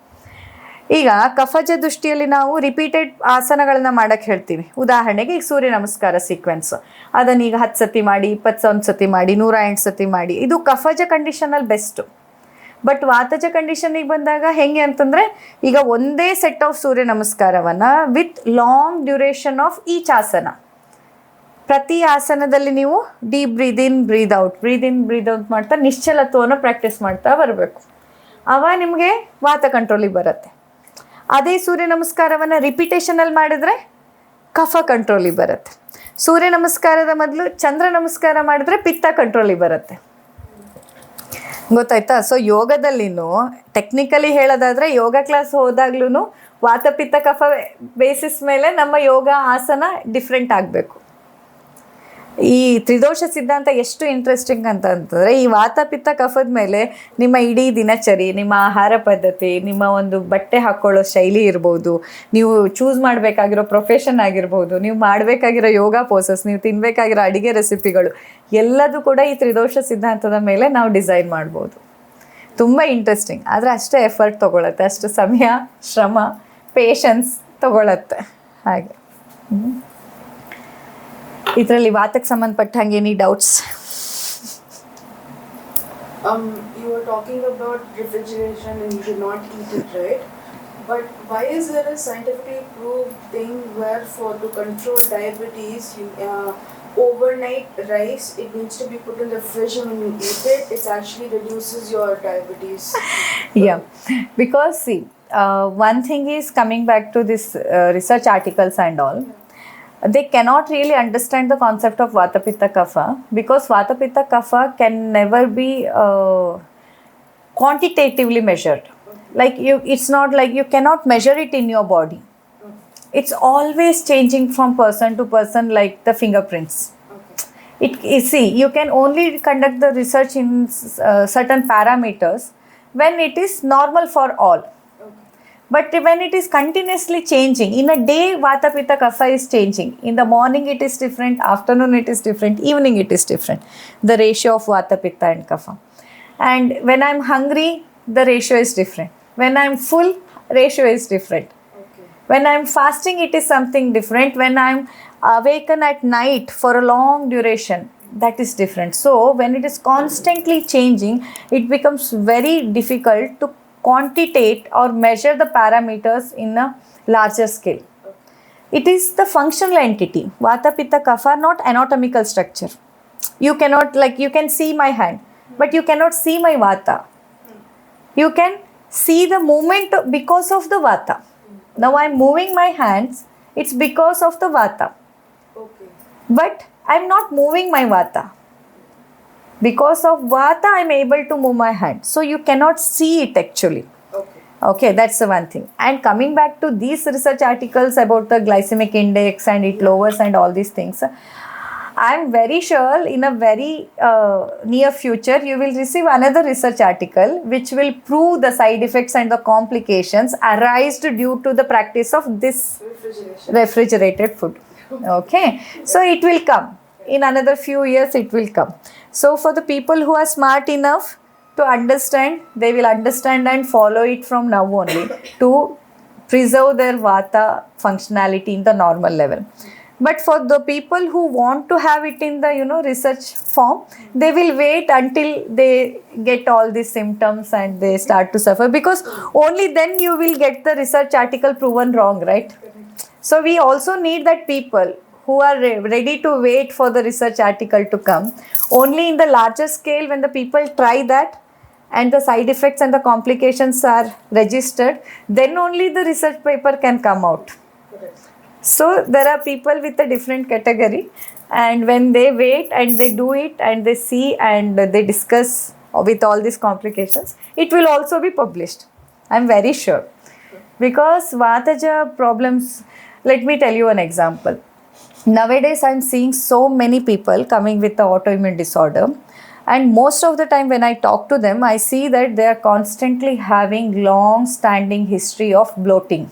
ಈಗ ಕಫಜ ದೃಷ್ಟಿಯಲ್ಲಿ ನಾವು ರಿಪೀಟೆಡ್ ಆಸನಗಳನ್ನ ಮಾಡಕ್ಕೆ ಹೇಳ್ತೀವಿ. ಉದಾಹರಣೆಗೆ ಈಗ ಸೂರ್ಯ ನಮಸ್ಕಾರ ಸೀಕ್ವೆನ್ಸ್ ಅದನ್ನ ಈಗ ಹತ್ತು ಸತಿ ಮಾಡಿ, ಇಪ್ಪತ್ತೊಂದು ಸತಿ ಮಾಡಿ, ನೂರ ಎಂಟು ಸತಿ ಮಾಡಿ. ಇದು ಕಫಜ ಕಂಡೀಷನಲ್ಲಿ ಬೆಸ್ಟು ಬಟ್ ವಾತಜ ಕಂಡೀಷನಿಗೆ ಬಂದಾಗ ಹೆಂಗೆ ಅಂತಂದರೆ ಈಗ ಒಂದೇ ಸೆಟ್ ಆಫ್ ಸೂರ್ಯ ನಮಸ್ಕಾರವನ್ನು with long duration of each asana ಪ್ರತಿ ಆಸನದಲ್ಲಿ ನೀವು deep breathe in breathe out breathe in breathe out ಮಾಡ್ತಾ ನಿಶ್ಚಲತ್ವವನ್ನು ಪ್ರಾಕ್ಟೀಸ್ ಮಾಡ್ತಾ ಬರಬೇಕು. ಅವ ನಿಮಗೆ ವಾತ ಕಂಟ್ರೋಲಿಗೆ ಬರುತ್ತೆ. ಅದೇ ಸೂರ್ಯ ನಮಸ್ಕಾರವನ್ನು ರಿಪಿಟೇಷನಲ್ಲಿ ಮಾಡಿದ್ರೆ ಕಫ ಕಂಟ್ರೋಲಿಗೆ ಬರುತ್ತೆ. ಸೂರ್ಯ ನಮಸ್ಕಾರದ ಮೊದಲು ಚಂದ್ರ ನಮಸ್ಕಾರ ಮಾಡಿದ್ರೆ ಪಿತ್ತ ಕಂಟ್ರೋಲಿಗೆ ಬರುತ್ತೆ. ಗೊತ್ತಾಯ್ತಾ? ಸೊ ಯೋಗದಲ್ಲಿನೂ ಟೆಕ್ನಿಕಲಿ ಹೇಳೋದಾದರೆ ಯೋಗ ಕ್ಲಾಸ್ ಹೋದಾಗ್ಲೂ ವಾತಪಿತ್ತ ಕಫ ಬೇಸಿಸ್ ಮೇಲೆ ನಮ್ಮ ಯೋಗ ಆಸನ ಡಿಫ್ರೆಂಟ್ ಆಗಬೇಕು. ಈ ತ್ರಿದೋಷ ಸಿದ್ಧಾಂತ ಎಷ್ಟು ಇಂಟ್ರೆಸ್ಟಿಂಗ್ ಅಂತ ಅಂತಂದರೆ, ಈ ವಾತಪಿತ್ತ ಕಫದ ಮೇಲೆ ನಿಮ್ಮ ಇಡೀ ದಿನಚರಿ, ನಿಮ್ಮ ಆಹಾರ ಪದ್ಧತಿ, ನಿಮ್ಮ ಒಂದು ಬಟ್ಟೆ ಹಾಕ್ಕೊಳ್ಳೋ ಶೈಲಿ ಇರ್ಬೋದು, ನೀವು ಚೂಸ್ ಮಾಡಬೇಕಾಗಿರೋ ಪ್ರೊಫೆಷನ್ ಆಗಿರ್ಬೋದು, ನೀವು ಮಾಡಬೇಕಾಗಿರೋ ಯೋಗ ಪೋಸಸ್ ನೀವು ತಿನ್ನಬೇಕಾಗಿರೋ ಅಡುಗೆ ರೆಸಿಪಿಗಳು ಎಲ್ಲದೂ ಕೂಡ ಈ ತ್ರಿದೋಷ ಸಿದ್ಧಾಂತದ ಮೇಲೆ ನಾವು ಡಿಸೈನ್ ಮಾಡ್ಬೋದು. ತುಂಬ ಇಂಟ್ರೆಸ್ಟಿಂಗ್ ಆದರೆ ಅಷ್ಟೇ ಎಫರ್ಟ್ ತೊಗೊಳತ್ತೆ, ಅಷ್ಟು ಸಮಯ, ಶ್ರಮ ಪೇಷನ್ಸ್ ತೊಗೊಳತ್ತೆ. ಹಾಗೆ. ಇದರಲ್ಲಿ ವಾತಕ್ಕೆ ಸಂಬಂಧಪಟ್ಟ ಹಾಗೆ any doubts Um, you were talking about refrigeration and you should not eat it, right? But why is there a scientifically proved thing where for to control diabetes, you, uh, overnight rice it needs to be put in the fridge and when you eat it, it actually reduces your diabetes. yeah because see uh, one thing is coming back to this uh, research articles and all they cannot really understand the concept of vata pitta kapha because vata pitta kapha can never be uh, quantitatively measured like you it's not like you cannot measure it in your body it's always changing from person to person like the fingerprints Okay. it you see you can only conduct the research in uh, certain parameters when it is normal for all. But when it is continuously changing in a day vata pitta kapha is changing. In the morning it is different. Afternoon it is different. Evening it is different. The ratio of vata pitta and kapha and when i'm hungry the ratio is different. When i'm full ratio is different. Okay. when i'm fasting it is something different. When i'm awaken at night for a long duration that is different. So when it is constantly changing it becomes very difficult to quantitate or measure the parameters in a larger scale. It is the functional entity. Vata pitta kapha not anatomical structure. You cannot like you can see my hand but you cannot see my vata. You can see the movement because of the vata. Now i'm moving my hands it's because of the vata. Okay. but i'm not moving my vata because of vata i'm able to move my hand. So you cannot see it actually. Okay. Okay, that's the one thing. And coming back to these research articles about the glycemic index and it lowers and all these things, I'm very sure in a very uh, near future you will receive another research article which will prove the side effects and the complications arised due to the practice of this refrigerated food. Okay. So it will come in another few years it will come. So for the people who are smart enough to understand they will understand and follow it from now only to preserve their vata functionality in the normal level. But for the people who want to have it in the you know research form they will wait until they get all these symptoms and they start to suffer because only then you will get the research article proven wrong right? So we also need that people who are re- ready to wait for the research article to come. Only in the larger scale, when the people try that and the side effects and the complications are registered, then only the research paper can come out. So there are people with a different category, and when they wait and they do it and they see and they discuss with all these complications, it will also be published. I'm very sure. Because Vataja problems, let me tell you an example. Nowadays, I'm seeing so many people coming with the autoimmune disorder, and most of the time when I talk to them, I see that they are constantly having long standing history of bloating.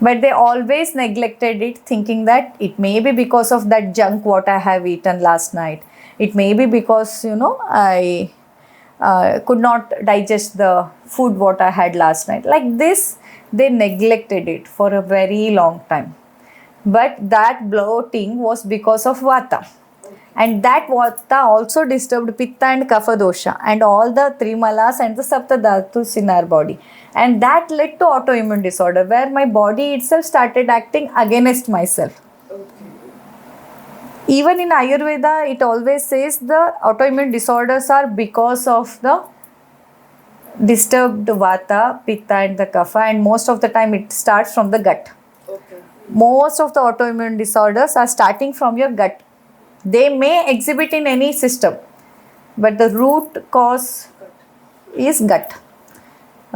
But they always neglected it thinking that it may be because of that junk what i have eaten last night. It may be because you know i uh, could not digest the food what i had last night. Like this they neglected it for a very long time but that bloating was because of vata. And that vata also disturbed pitta and kapha dosha and all the three malas and the sapta dhatus in our body. And that led to autoimmune disorder where my body itself started acting against myself. Even in ayurveda it always says the autoimmune disorders are because of the disturbed vata pitta and the kapha and most of the time it starts from the gut most of the autoimmune disorders are starting from your gut they may exhibit in any system but the root cause is gut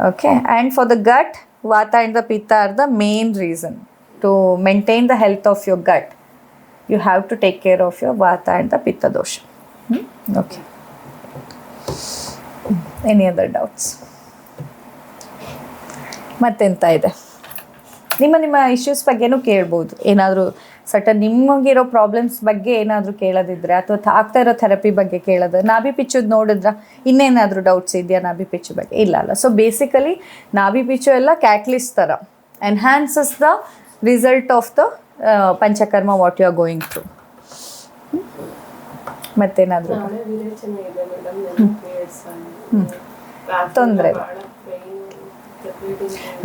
okay and for the gut vata and the pitta are the main reason to maintain the health of your gut you have to take care of your vata and the pitta dosha Hmm? okay any other doubts ಮತ್ತೆಂತ ಇದೆ ನಿಮ್ಮ ನಿಮ್ಮ ಇಶ್ಯೂಸ್ ಬಗ್ಗೆನೂ ಕೇಳ್ಬೋದು. ಏನಾದರೂ ಸಟನ್ ನಿಮಗಿರೋ ಪ್ರಾಬ್ಲಮ್ಸ್ ಬಗ್ಗೆ ಏನಾದರೂ ಕೇಳೋದಿದ್ರೆ ಅಥವಾ ಆಗ್ತಾ ಇರೋ ಥೆರಪಿ ಬಗ್ಗೆ ಕೇಳೋದು. ನಾಭಿ ಪಿಚ್ಚುದು ನೋಡಿದ್ರ ಇನ್ನೇನಾದರೂ ಡೌಟ್ಸ್ ಇದೆಯಾ ನಾಭಿ ಪಿಚ್ಚು ಬಗ್ಗೆ? ಇಲ್ಲ ಅಲ್ಲ. ಸೊ ಬೇಸಿಕಲಿ ನಾಭಿ ಪಿಚ್ಚು ಎಲ್ಲ ಕ್ಯಾಟ್ಲಿಸ್ಟ್ ಥರ enhances the result of the panchakarma what you are going through ಮತ್ತೇನಾದರೂ? ತೊಂದ್ರೆ.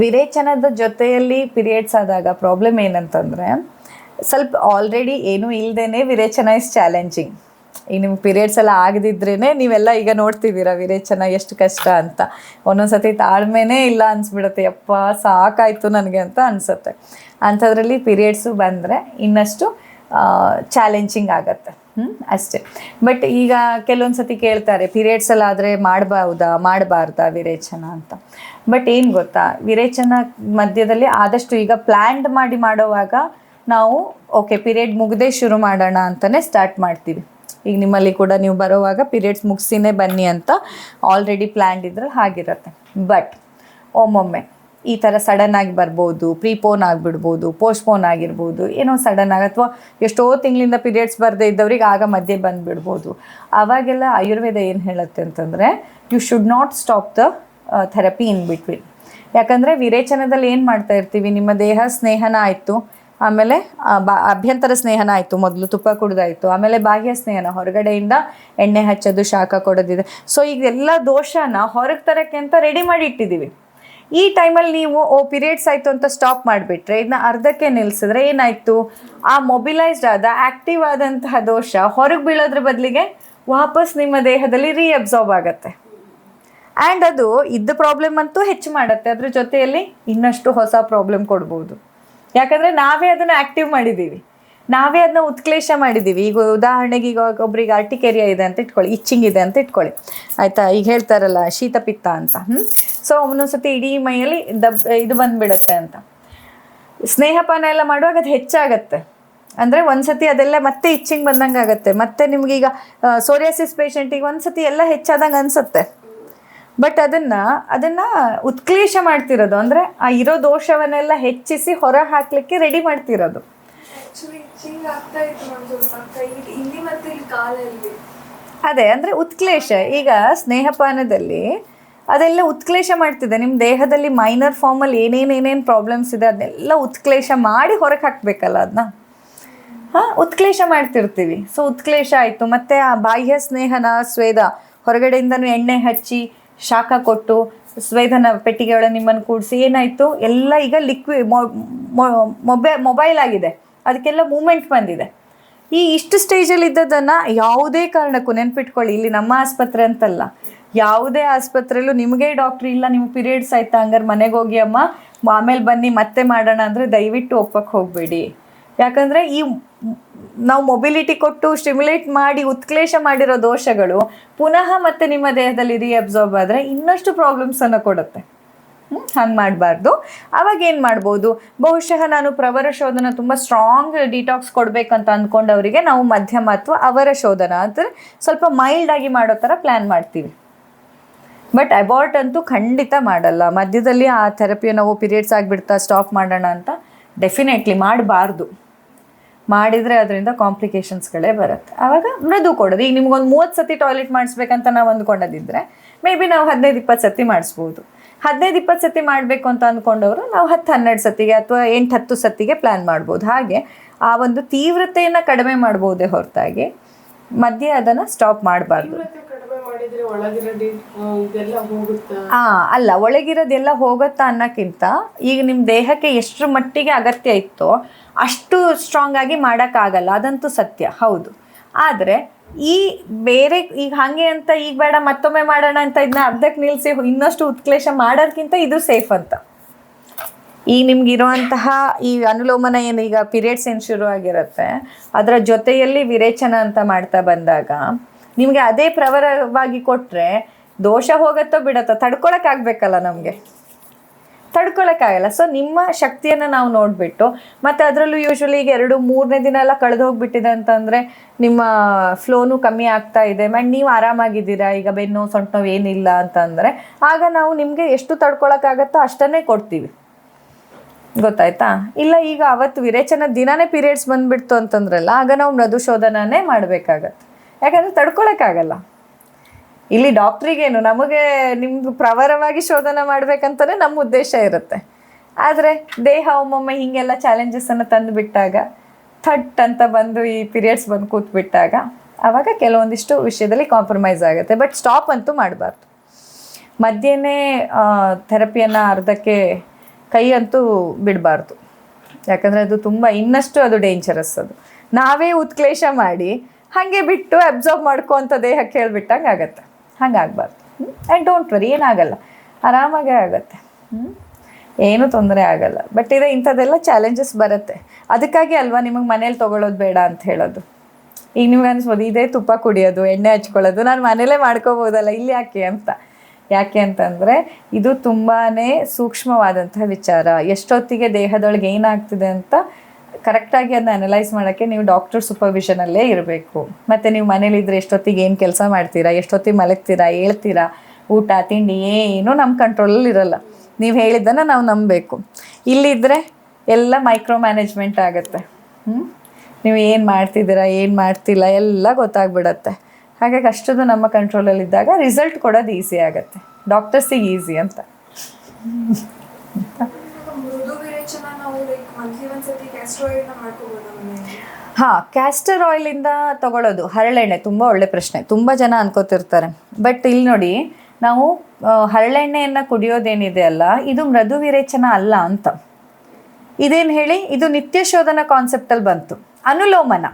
ವಿರೇಚನದ ಜೊತೆಯಲ್ಲಿ ಪಿರಿಯಡ್ಸ್ ಆದಾಗ ಪ್ರಾಬ್ಲಮ್ ಏನಂತಂದರೆ, ಸ್ವಲ್ಪ ಆಲ್ರೆಡಿ ಏನೂ ಇಲ್ಲದೇ ವಿರೇಚನ ಇಸ್ ಚಾಲೆಂಜಿಂಗ್ ಈಗ ನಿಮ್ಗೆ ಪಿರಿಯಡ್ಸ್ ಎಲ್ಲ ಆಗದಿದ್ರೇ ನೀವೆಲ್ಲ ಈಗ ನೋಡ್ತಿದ್ದೀರಾ ವಿರೇಚನ ಎಷ್ಟು ಕಷ್ಟ ಅಂತ. ಒಂದೊಂದ್ಸತಿ ತಾಳ್ಮೆನೇ ಇಲ್ಲ ಅನ್ಸ್ಬಿಡುತ್ತೆ, ಯಪ್ಪ ಸಾಕಾಯ್ತು ನನಗೆ ಅಂತ ಅನಿಸುತ್ತೆ. ಅಂಥದ್ರಲ್ಲಿ ಪಿರಿಯಡ್ಸು ಬಂದರೆ ಇನ್ನಷ್ಟು ಚಾಲೆಂಜಿಂಗ್ ಆಗತ್ತೆ. ಹ್ಞೂ ಅಷ್ಟೇ. ಬಟ್ ಈಗ ಕೆಲವೊಂದು ಸತಿ ಕೇಳ್ತಾರೆ ಪೀರಿಯಡ್ಸ್ ಎಲ್ಲ ಆದರೆ ಮಾಡಬಹುದಾ ಮಾಡಬಾರ್ದಾ ವಿರೇಚನ ಅಂತ. ಬಟ್ ಏನು ಗೊತ್ತಾ, ವಿರೇಚನ ಮಧ್ಯದಲ್ಲಿ ಆದಷ್ಟು ಈಗ ಪ್ಲ್ಯಾಂಡ್ ಮಾಡಿ ಮಾಡೋವಾಗ ನಾವು ಓಕೆ ಪೀರಿಯಡ್ ಮುಗ್ದೇ ಶುರು ಮಾಡೋಣ ಅಂತಲೇ ಸ್ಟಾರ್ಟ್ ಮಾಡ್ತೀವಿ. ಈಗ ನಿಮ್ಮಲ್ಲಿ ಕೂಡ ನೀವು ಬರೋವಾಗ ಪೀರಿಯಡ್ಸ್ ಮುಗಿಸಿನೇ ಬನ್ನಿ ಅಂತ ಆಲ್ರೆಡಿ ಪ್ಲ್ಯಾಂಡ್ ಇದ್ರೆ ಹಾಗಿರುತ್ತೆ. ಬಟ್ ಒಮ್ಮೊಮ್ಮೆ ಈ ಥರ ಸಡನ್ ಆಗಿ ಬರ್ಬೋದು ಪ್ರೀಪೋನ್ ಆಗಿಬಿಡ್ಬೋದು ಪೋಸ್ಟ್ಪೋನ್ ಆಗಿರ್ಬೋದು, ಏನೋ ಸಡನ್ ಆಗಿ ಅಥವಾ ಎಷ್ಟೋ ತಿಂಗಳಿಂದ ಪೀರಿಯಡ್ಸ್ ಬರದೇ ಇದ್ದವ್ರಿಗೆ ಆಗ ಮಧ್ಯೆ ಬಂದುಬಿಡ್ಬೋದು. ಆವಾಗೆಲ್ಲ ಆಯುರ್ವೇದ ಏನು ಹೇಳುತ್ತೆ ಅಂತಂದರೆ you should not stop the therapy in between ಯಾಕಂದರೆ ವಿರೇಚನದಲ್ಲಿ ಏನು ಮಾಡ್ತಾ ಇರ್ತೀವಿ? ನಿಮ್ಮ ದೇಹ ಸ್ನೇಹನ ಆಯಿತು, ಆಮೇಲೆ ಬಾ, ಅಭ್ಯಂತರ ಸ್ನೇಹನ ಆಯಿತು, ಮೊದಲು ತುಪ್ಪ ಕುಡ್ದಾಯಿತು, ಆಮೇಲೆ ಬಾಹ್ಯ ಸ್ನೇಹನ, ಹೊರಗಡೆಯಿಂದ ಎಣ್ಣೆ ಹಚ್ಚೋದು, ಶಾಖ ಕೊಡೋದಿದೆ. ಸೊ ಈಗ ಎಲ್ಲ ದೋಷನ ಹೊರಗೆ ತರಕ್ಕೆ ಅಂತ ರೆಡಿ ಮಾಡಿ ಇಟ್ಟಿದ್ದೀವಿ. ಈ ಟೈಮಲ್ಲಿ ನೀವು, ಓ ಪಿರಿಯಡ್ಸ್ ಆಯಿತು ಅಂತ ಸ್ಟಾಪ್ ಮಾಡಿಬಿಟ್ರೆ ಇದನ್ನ ಅರ್ಧಕ್ಕೆ ನಿಲ್ಲಿಸಿದ್ರೆ ಏನಾಯಿತು? ಆ ಮೊಬಿಲೈಸ್ಡ್ ಆದ ಆ್ಯಕ್ಟಿವ್ ಆದಂತಹ ದೋಷ ಹೊರಗೆ ಬೀಳೋದ್ರ ಬದಲಿಗೆ ವಾಪಸ್ ನಿಮ್ಮ ದೇಹದಲ್ಲಿ ರೀಅಬ್ಸಾರ್ಬ್ ಆಗುತ್ತೆ. ಆ್ಯಂಡ್ ಅದು ಇದ್ದ ಪ್ರಾಬ್ಲಮ್ ಅಂತೂ ಹೆಚ್ಚು ಮಾಡುತ್ತೆ. ಅದ್ರ ಜೊತೆಯಲ್ಲಿ ಇನ್ನಷ್ಟು ಹೊಸ ಪ್ರಾಬ್ಲಮ್ ಕೊಡ್ಬೋದು. ಯಾಕಂದರೆ ನಾವೇ ಅದನ್ನು ಆ್ಯಕ್ಟಿವ್ ಮಾಡಿದ್ದೀವಿ ನಾವೇ ಅದನ್ನ ಉತ್ಕ್ಲೇಶ ಮಾಡಿದ್ದೀವಿ ಈಗ ಉದಾಹರಣೆಗೆ ಈಗ ಒಬ್ರಿಗೆ ಅರ್ಟಿಕೇರಿಯಾ ಇದೆ ಅಂತ ಇಟ್ಕೊಳ್ಳಿ, ಇಚ್ಚಿಂಗ್ ಇದೆ ಅಂತ ಇಟ್ಕೊಳ್ಳಿ. ಆಯಿತಾ? ಈಗ ಹೇಳ್ತಾರಲ್ಲ ಶೀತ ಪಿತ್ತ ಅಂತ. ಹ್ಞೂ ಸೊ ಒಂದೊಂದ್ಸತಿ ಇಡೀ ಮೈಯಲ್ಲಿ ದಬ್, ಇದು ಬಂದುಬಿಡುತ್ತೆ ಅಂತ. ಸ್ನೇಹಪಾನ ಎಲ್ಲ ಮಾಡುವಾಗ ಅದು ಹೆಚ್ಚಾಗತ್ತೆ. ಅಂದರೆ ಒಂದ್ಸತಿ ಅದೆಲ್ಲ ಮತ್ತೆ ಇಚ್ಚಿಂಗ್ ಬಂದಂಗೆ ಆಗುತ್ತೆ. ಮತ್ತೆ ಈಗ ಸೋರಿಯಾಸಿಸ್ ಪೇಷಂಟಿಗೆ ಒಂದ್ಸತಿ ಎಲ್ಲ ಹೆಚ್ಚಾದಂಗೆ ಅನಿಸುತ್ತೆ. ಬಟ್ ಅದನ್ನು ಅದನ್ನು ಉತ್ಕ್ಲೇಶ ಮಾಡ್ತಿರೋದು. ಅಂದರೆ ಆ ಇರೋ ದೋಷವನ್ನೆಲ್ಲ ಹೆಚ್ಚಿಸಿ ಹೊರ ಹಾಕಲಿಕ್ಕೆ ರೆಡಿ ಮಾಡ್ತಿರೋದು. ಆಗ್ತಾ ಇತ್ತು ಅದೇ, ಅಂದರೆ ಉತ್ಕ್ಲೇಶ, ಈಗ ಸ್ನೇಹಪಾನದಲ್ಲಿ ಅದೆಲ್ಲ ಉತ್ಕ್ಲೇಶ ಮಾಡ್ತಿದೆ. ನಿಮ್ಮ ದೇಹದಲ್ಲಿ ಮೈನರ್ ಫಾರ್ಮಲ್ಲಿ ಏನೇನು ಏನೇನು ಪ್ರಾಬ್ಲಮ್ಸ್ ಇದೆ ಅದನ್ನೆಲ್ಲ ಉತ್ಕ್ಲೇಶ ಮಾಡಿ ಹೊರಗೆ ಹಾಕಬೇಕಲ್ಲ ಅದನ್ನ ಹಾಂ, ಉತ್ಕ್ಲೇಶ ಮಾಡ್ತಿರ್ತೀವಿ. ಸೊ ಉತ್ಕ್ಲೇಶ ಆಯಿತು. ಮತ್ತು ಆ ಬಾಹ್ಯ ಸ್ನೇಹನ ಸ್ವೇದ, ಹೊರಗಡೆಯಿಂದನೂ ಎಣ್ಣೆ ಹಚ್ಚಿ ಶಾಖ ಕೊಟ್ಟು ಸ್ವೇದನ ಪೆಟ್ಟಿಗೆ ಒಳಗೆ ನಿಮ್ಮನ್ನು ಕೂಡಿಸಿ ಏನಾಯಿತು? ಎಲ್ಲ ಈಗ ಲಿಕ್ವಿ ಮೊಬೈ ಮೊಬೈಲ್ ಆಗಿದೆ. ಅದಕ್ಕೆಲ್ಲ ಮೂಮೆಂಟ್ ಬಂದಿದೆ. ಈ ಇಷ್ಟು ಸ್ಟೇಜಲ್ಲಿ ಇದ್ದದನ್ನು ಯಾವುದೇ ಕಾರಣಕ್ಕೂ ನೆನ್ಪಿಟ್ಕೊಳ್ಳಿ. ಇಲ್ಲಿ ನಮ್ಮ ಆಸ್ಪತ್ರೆ ಅಂತಲ್ಲ. ಯಾವುದೇ ಆಸ್ಪತ್ರೆಯಲ್ಲೂ ನಿಮಗೆ ಡಾಕ್ಟ್ರ್ ಇಲ್ಲ ನಿಮ್ಮ ಪೀರಿಯಡ್ಸ್ ಆಯ್ತಾ, ಹಂಗಾರೆ ಮನೆಗೆ ಹೋಗಿ ಅಮ್ಮ, ಆಮೇಲೆ ಬನ್ನಿ, ಮತ್ತೆ ಮಾಡೋಣ ಅಂದರೆ ದಯವಿಟ್ಟು ಒಪ್ಪಕ್ಕೆ ಹೋಗಬೇಡಿ. ಯಾಕಂದರೆ ಈ ನಾವು ಮೊಬಿಲಿಟಿ ಕೊಟ್ಟು ಸ್ಟಿಮ್ಯುಲೇಟ್ ಮಾಡಿ ಉತ್ಕ್ಲೇಶ ಮಾಡಿರೋ ದೋಷಗಳು ಪುನಃ ಮತ್ತೆ ನಿಮ್ಮ ದೇಹದಲ್ಲಿ ರೀಅಬ್ಸಾರ್ಬ್ ಆದರೆ ಇನ್ನಷ್ಟು ಪ್ರಾಬ್ಲಮ್ಸನ್ನು ಕೊಡುತ್ತೆ. ಹಂಗೆ ಮಾಡಬಾರ್ದು. ಅವಾಗ ಏನು ಮಾಡ್ಬೋದು? ಬಹುಶಃ ನಾನು ಪ್ರವರ ಶೋಧನ ತುಂಬ ಸ್ಟ್ರಾಂಗ್ ಡಿಟಾಕ್ಸ್ ಕೊಡಬೇಕಂತ ಅಂದ್ಕೊಂಡವರಿಗೆ ನಾವು ಮಧ್ಯಮ ಅಥವಾ ಅವರ ಶೋಧನ ಅಂದರೆ ಸ್ವಲ್ಪ ಮೈಲ್ಡ್ ಆಗಿ ಮಾಡೋ ಥರ ಪ್ಲ್ಯಾನ್ ಮಾಡ್ತೀವಿ. ಬಟ್ ಅಬಾರ್ಟ್ ಅಂತೂ ಖಂಡಿತ ಮಾಡಲ್ಲ. ಮಧ್ಯದಲ್ಲಿ ಆ ಥೆರಪಿಯ ನಾವು ಪೀರಿಯಡ್ಸ್ ಆಗಿಬಿಡ್ತಾ ಸ್ಟಾಪ್ ಮಾಡೋಣ ಅಂತ ಡೆಫಿನೆಟ್ಲಿ ಮಾಡಬಾರ್ದು. ಮಾಡಿದರೆ ಅದರಿಂದ ಕಾಂಪ್ಲಿಕೇಶನ್ಸ್ಗಳೇ ಬರುತ್ತೆ. ಆವಾಗ ಮೃದು ಕೊಡೋದು. ಈಗ ನಿಮ್ಗೊಂದು ಮೂವತ್ತು ಸತಿ ಟಾಯ್ಲೆಟ್ ಮಾಡಿಸ್ಬೇಕಂತ ನಾವು ಅಂದ್ಕೊಂಡದಿದ್ರೆ ಮೇ ಬಿ ನಾವು ಹದಿನೈದು, ಇಪ್ಪತ್ತು ಸತಿ ಮಾಡಿಸ್ಬೋದು. ಹದಿನೈದು ಇಪ್ಪತ್ತು ಸತಿ ಮಾಡಬೇಕು ಅಂತ ಅಂದ್ಕೊಂಡವರು ನಾವು ಹತ್ತು ಹನ್ನೆರಡು ಸತಿಗೆ ಅಥವಾ ಎಂಟು ಹತ್ತು ಸತಿಗೆ ಪ್ಲ್ಯಾನ್ ಮಾಡ್ಬೋದು. ಹಾಗೆ ಆ ಒಂದು ತೀವ್ರತೆಯನ್ನು ಕಡಿಮೆ ಮಾಡ್ಬೋದೇ ಹೊರತಾಗಿ ಮಧ್ಯೆ ಅದನ್ನು ಸ್ಟಾಪ್ ಮಾಡಬಾರ್ದು. ಅಲ್ಲ ಒಳಗಿರೋದೆಲ್ಲ ಹೋಗುತ್ತಾ ಅನ್ನೋಕ್ಕಿಂತ ಈಗ ನಿಮ್ಮ ದೇಹಕ್ಕೆ ಎಷ್ಟು ಮಟ್ಟಿಗೆ ಅಗತ್ಯ ಇತ್ತೋ ಅಷ್ಟು ಸ್ಟ್ರಾಂಗ್ ಆಗಿ ಮಾಡೋಕ್ಕಾಗಲ್ಲ. ಅದಂತೂ ಸತ್ಯ ಹೌದು. ಆದರೆ ಈ ಬೇರೆ, ಈಗ ಹಾಗೆ ಅಂತ, ಈಗ ಬೇಡ, ಮತ್ತೊಮ್ಮೆ ಮಾಡೋಣ ಅಂತ ಇದನ್ನ ಅರ್ಧಕ್ಕೆ ನಿಲ್ಲಿಸಿ ಇನ್ನಷ್ಟು ಉತ್ಕ್ಲೇಶ ಮಾಡೋದಕ್ಕಿಂತ ಇದು ಸೇಫ್ ಅಂತ. ಈಗ ನಿಮ್ಗೆ ಇರುವಂತಹ ಈ ಅನುಲೋಮನ ಏನು ಈಗ ಪೀರಿಯಡ್ಸ್ ಏನು ಶುರು ಆಗಿರುತ್ತೆ, ಅದರ ಜೊತೆಯಲ್ಲಿ ವಿರೇಚನ ಅಂತ ಮಾಡ್ತಾ ಬಂದಾಗ, ನಿಮಗೆ ಅದೇ ಪ್ರವರವಾಗಿ ಕೊಟ್ಟರೆ ದೋಷ ಹೋಗತ್ತೋ ಬಿಡತ್ತೋ, ತಡ್ಕೊಳಕ್ಕಾಗಬೇಕಲ್ಲ ನಮಗೆ? ತಡ್ಕೊಳಕ್ಕಾಗಲ್ಲ. ಸೊ ನಿಮ್ಮ ಶಕ್ತಿಯನ್ನು ನಾವು ನೋಡಿಬಿಟ್ಟು, ಮತ್ತು ಅದರಲ್ಲೂ ಯೂಶ್ವಲಿ ಈಗ ಎರಡು, ಮೂರನೇ ದಿನ ಎಲ್ಲ ಕಳೆದು ಹೋಗ್ಬಿಟ್ಟಿದೆ ಅಂತಂದರೆ ನಿಮ್ಮ ಫ್ಲೋನು ಕಮ್ಮಿ ಆಗ್ತಾ ಇದೆ. ಮ್ಯಾಂಡ್ ನೀವು ಆರಾಮಾಗಿದ್ದೀರಾ? ಈಗ ಬೆನ್ನು, ಸೊಂಟ ನೋವು ಏನಿಲ್ಲ ಅಂತಂದರೆ, ಆಗ ನಾವು ನಿಮಗೆ ಎಷ್ಟು ತಡ್ಕೊಳಕ್ಕಾಗತ್ತೋ ಅಷ್ಟನ್ನೇ ಕೊಡ್ತೀವಿ. ಗೊತ್ತಾಯ್ತಾ? ಇಲ್ಲ, ಈಗ ಅವತ್ತು ವಿರೇಚನ ದಿನಾನೇ ಪೀರಿಯಡ್ಸ್ ಬಂದ್ಬಿಡ್ತು ಅಂತಂದ್ರಲ್ಲ, ಆಗ ನಾವು ಮೃದು ಶೋಧನನೇ ಮಾಡಬೇಕಾಗತ್ತೆ. ಯಾಕಂದರೆ ತಡ್ಕೊಳಕ್ಕಾಗಲ್ಲ. ಇಲ್ಲಿ ಡಾಕ್ಟ್ರಿಗೇನು, ನಮಗೆ ನಿಮ್ದು ಪ್ರವರವಾಗಿ ಶೋಧನೆ ಮಾಡ್ಬೇಕಂತಾನೆ ನಮ್ಮ ಉದ್ದೇಶ ಇರುತ್ತೆ. ಆದರೆ ದೇಹ ಒಮ್ಮೊಮ್ಮೆ ಹೀಗೆಲ್ಲ ಚಾಲೆಂಜಸನ್ನು ತಂದು ಬಿಟ್ಟಾಗ, ಥಟ್ ಅಂತ ಬಂದು ಈ ಪೀರಿಯಡ್ಸ್ ಬಂದು ಕೂತ್ಬಿಟ್ಟಾಗ ಆವಾಗ ಕೆಲವೊಂದಿಷ್ಟು ವಿಷಯದಲ್ಲಿ ಕಾಂಪ್ರಮೈಸ್ ಆಗುತ್ತೆ. ಬಟ್ ಸ್ಟಾಪ್ ಅಂತೂ ಮಾಡಬಾರ್ದು. ಮಧ್ಯೆನೇ ಥೆರಪಿಯನ್ನು ಅರ್ಧಕ್ಕೆ ಕೈ ಅಂತೂ ಬಿಡಬಾರ್ದು. ಯಾಕಂದರೆ ಅದು ತುಂಬ ಇನ್ನಷ್ಟು ಅದು ಡೇಂಜರಸ್ ಅದು. ನಾವೇ ಉತ್ಕ್ಲೇಶ ಮಾಡಿ, ಹಾಗೆ ಬಿಟ್ಟು ಅಬ್ಸರ್ವ್ ಮಾಡ್ಕೋ ಅಂತ ದೇಹಕ್ಕೆ ಹೇಳ್ಬಿಟ್ಟಂಗೆ ಆಗತ್ತೆ ಹಂಗೆ ಆಗಬಾರ್ದು ಆ್ಯಂಡ್ ಡೋಂಟ್ ವರಿ ಏನಾಗಲ್ಲ. ಆರಾಮಾಗೇ ಆಗುತ್ತೆ. ಹ್ಞೂ ಏನೂ ತೊಂದರೆ ಆಗಲ್ಲ. ಬಟ್ ಇದೆ ಇಂಥದ್ದೆಲ್ಲ ಚಾಲೆಂಜಸ್ ಬರುತ್ತೆ. ಅದಕ್ಕಾಗಿ ಅಲ್ವಾ ನಿಮಗೆ ಮನೇಲಿ ತೊಗೊಳೋದು ಬೇಡ ಅಂತ ಹೇಳೋದು. ಈಗ ನಿಮ್ಗೆ ಅನಿಸ್ಬೋದು, ಇದೇ ತುಪ್ಪ ಕುಡಿಯೋದು, ಎಣ್ಣೆ ಹಚ್ಕೊಳ್ಳೋದು, ನಾನು ಮನೇಲೇ ಮಾಡ್ಕೋಬೋದಲ್ಲ, ಇಲ್ಲಿ ಯಾಕೆ ಅಂತ? ಯಾಕೆ ಅಂತಂದರೆ, ಇದು ತುಂಬಾ ಸೂಕ್ಷ್ಮವಾದಂತಹ ವಿಚಾರ. ಎಷ್ಟೊತ್ತಿಗೆ ದೇಹದೊಳಗೆ ಏನಾಗ್ತಿದೆ ಅಂತ ಕರೆಕ್ಟಾಗಿ ಅದನ್ನ ಅನಲೈಸ್ ಮಾಡೋಕ್ಕೆ ನೀವು ಡಾಕ್ಟರ್ ಸೂಪರ್ವಿಷನಲ್ಲೇ ಇರಬೇಕು. ಮತ್ತು ನೀವು ಮನೇಲಿದ್ರೆ ಎಷ್ಟೊತ್ತಿಗೆ ಏನು ಕೆಲಸ ಮಾಡ್ತೀರಾ, ಎಷ್ಟೊತ್ತಿಗೆ ಮಲಗ್ತೀರಾ ಹೇಳ್ತೀರಾ ಊಟ, ತಿಂಡಿ, ಏನು ನಮ್ಮ ಕಂಟ್ರೋಲಲ್ಲಿ ಇರಲ್ಲ. ನೀವು ಹೇಳಿದ್ದನ್ನು ನಾವು ನಂಬಬೇಕು. ಇಲ್ಲಿದ್ದರೆ ಎಲ್ಲ ಮೈಕ್ರೋ ಮ್ಯಾನೇಜ್ಮೆಂಟ್ ಆಗುತ್ತೆ ನೀವು ಏನು ಮಾಡ್ತಿದ್ದೀರಾ, ಏನು ಮಾಡ್ತಿಲ್ಲ, ಎಲ್ಲ ಗೊತ್ತಾಗ್ಬಿಡತ್ತೆ. ಹಾಗಾಗಿ ಅಷ್ಟದು ನಮ್ಮ ಕಂಟ್ರೋಲಲ್ಲಿದ್ದಾಗ ರಿಸಲ್ಟ್ ಕೊಡೋದು ಈಸಿ ಆಗುತ್ತೆ. ಡಾಕ್ಟರ್ಸಿಗೆ ಈಸಿ ಅಂತ ಮೃದು ವಿರೇಚನ ನಾವು ಲೈಕ್ ಮಂತ್ಲಿ ಒಂದ್ಸತಿ ಕ್ಯಾಸ್ಟ್ರಾಯ್ಡ್ನ ಮಾಡ್ಕೋಬೋದಾ ಮನೆಯಲ್ಲಿ ಹಾಂ ಕ್ಯಾಸ್ಟರ್ ಆಯಿಲಿಂದ ತಗೊಳ್ಳೋದು ಹರಳೆಣ್ಣೆ ತುಂಬಾ ಒಳ್ಳೆ ಪ್ರಶ್ನೆ. ತುಂಬಾ ಜನ ಅನ್ಕೋತಿರ್ತಾರೆ. ಬಟ್ ಇಲ್ಲಿ ನೋಡಿ, ನಾವು ಹರಳೆಣ್ಣೆಯನ್ನ ಹರಳೆಣ್ಣೆಯನ್ನು ಕುಡಿಯೋದೇನಿದೆ ಅಲ್ಲ, ಇದು ಮೃದು ವಿರೇಚನ ಅಲ್ಲ ಅಂತ. ಇದೇನು ಹೇಳಿ? ಇದು ನಿತ್ಯ ಶೋಧನ ಕಾನ್ಸೆಪ್ಟಲ್ಲಿ ಬಂತು. ಅನುಲೋಮನ.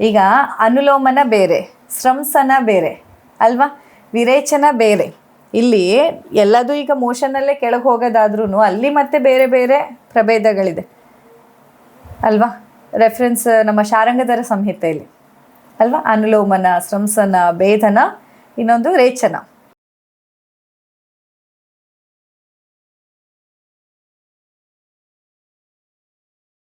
ಈಗ ಅನುಲೋಮನ ಬೇರೆ ಸ್ರಂಸನ ಬೇರೆ, ಅಲ್ವಾ? ವಿರೇಚನ ಬೇರೆ. ಇಲ್ಲಿ ಎಲ್ಲದೂ ಈಗ ಮೋಷನಲ್ಲೇ ಕೆಳಗೆ ಹೋಗೋದಾದ್ರೂ ಅಲ್ಲಿ ಮತ್ತೆ ಬೇರೆ ಬೇರೆ ಪ್ರಭೇದಗಳಿದೆ. ಅಲ್ವಾ? ರೆಫರೆನ್ಸ್ ನಮ್ಮ ಶಾರಂಗಧರ ಸಂಹಿತೆಯಲ್ಲಿ. ಅಲ್ವಾ? ಅನುಲೋಮನ, ಸ್ರಂಸನ, ಭೇದನ, ಇನ್ನೊಂದು ರೇಚನ.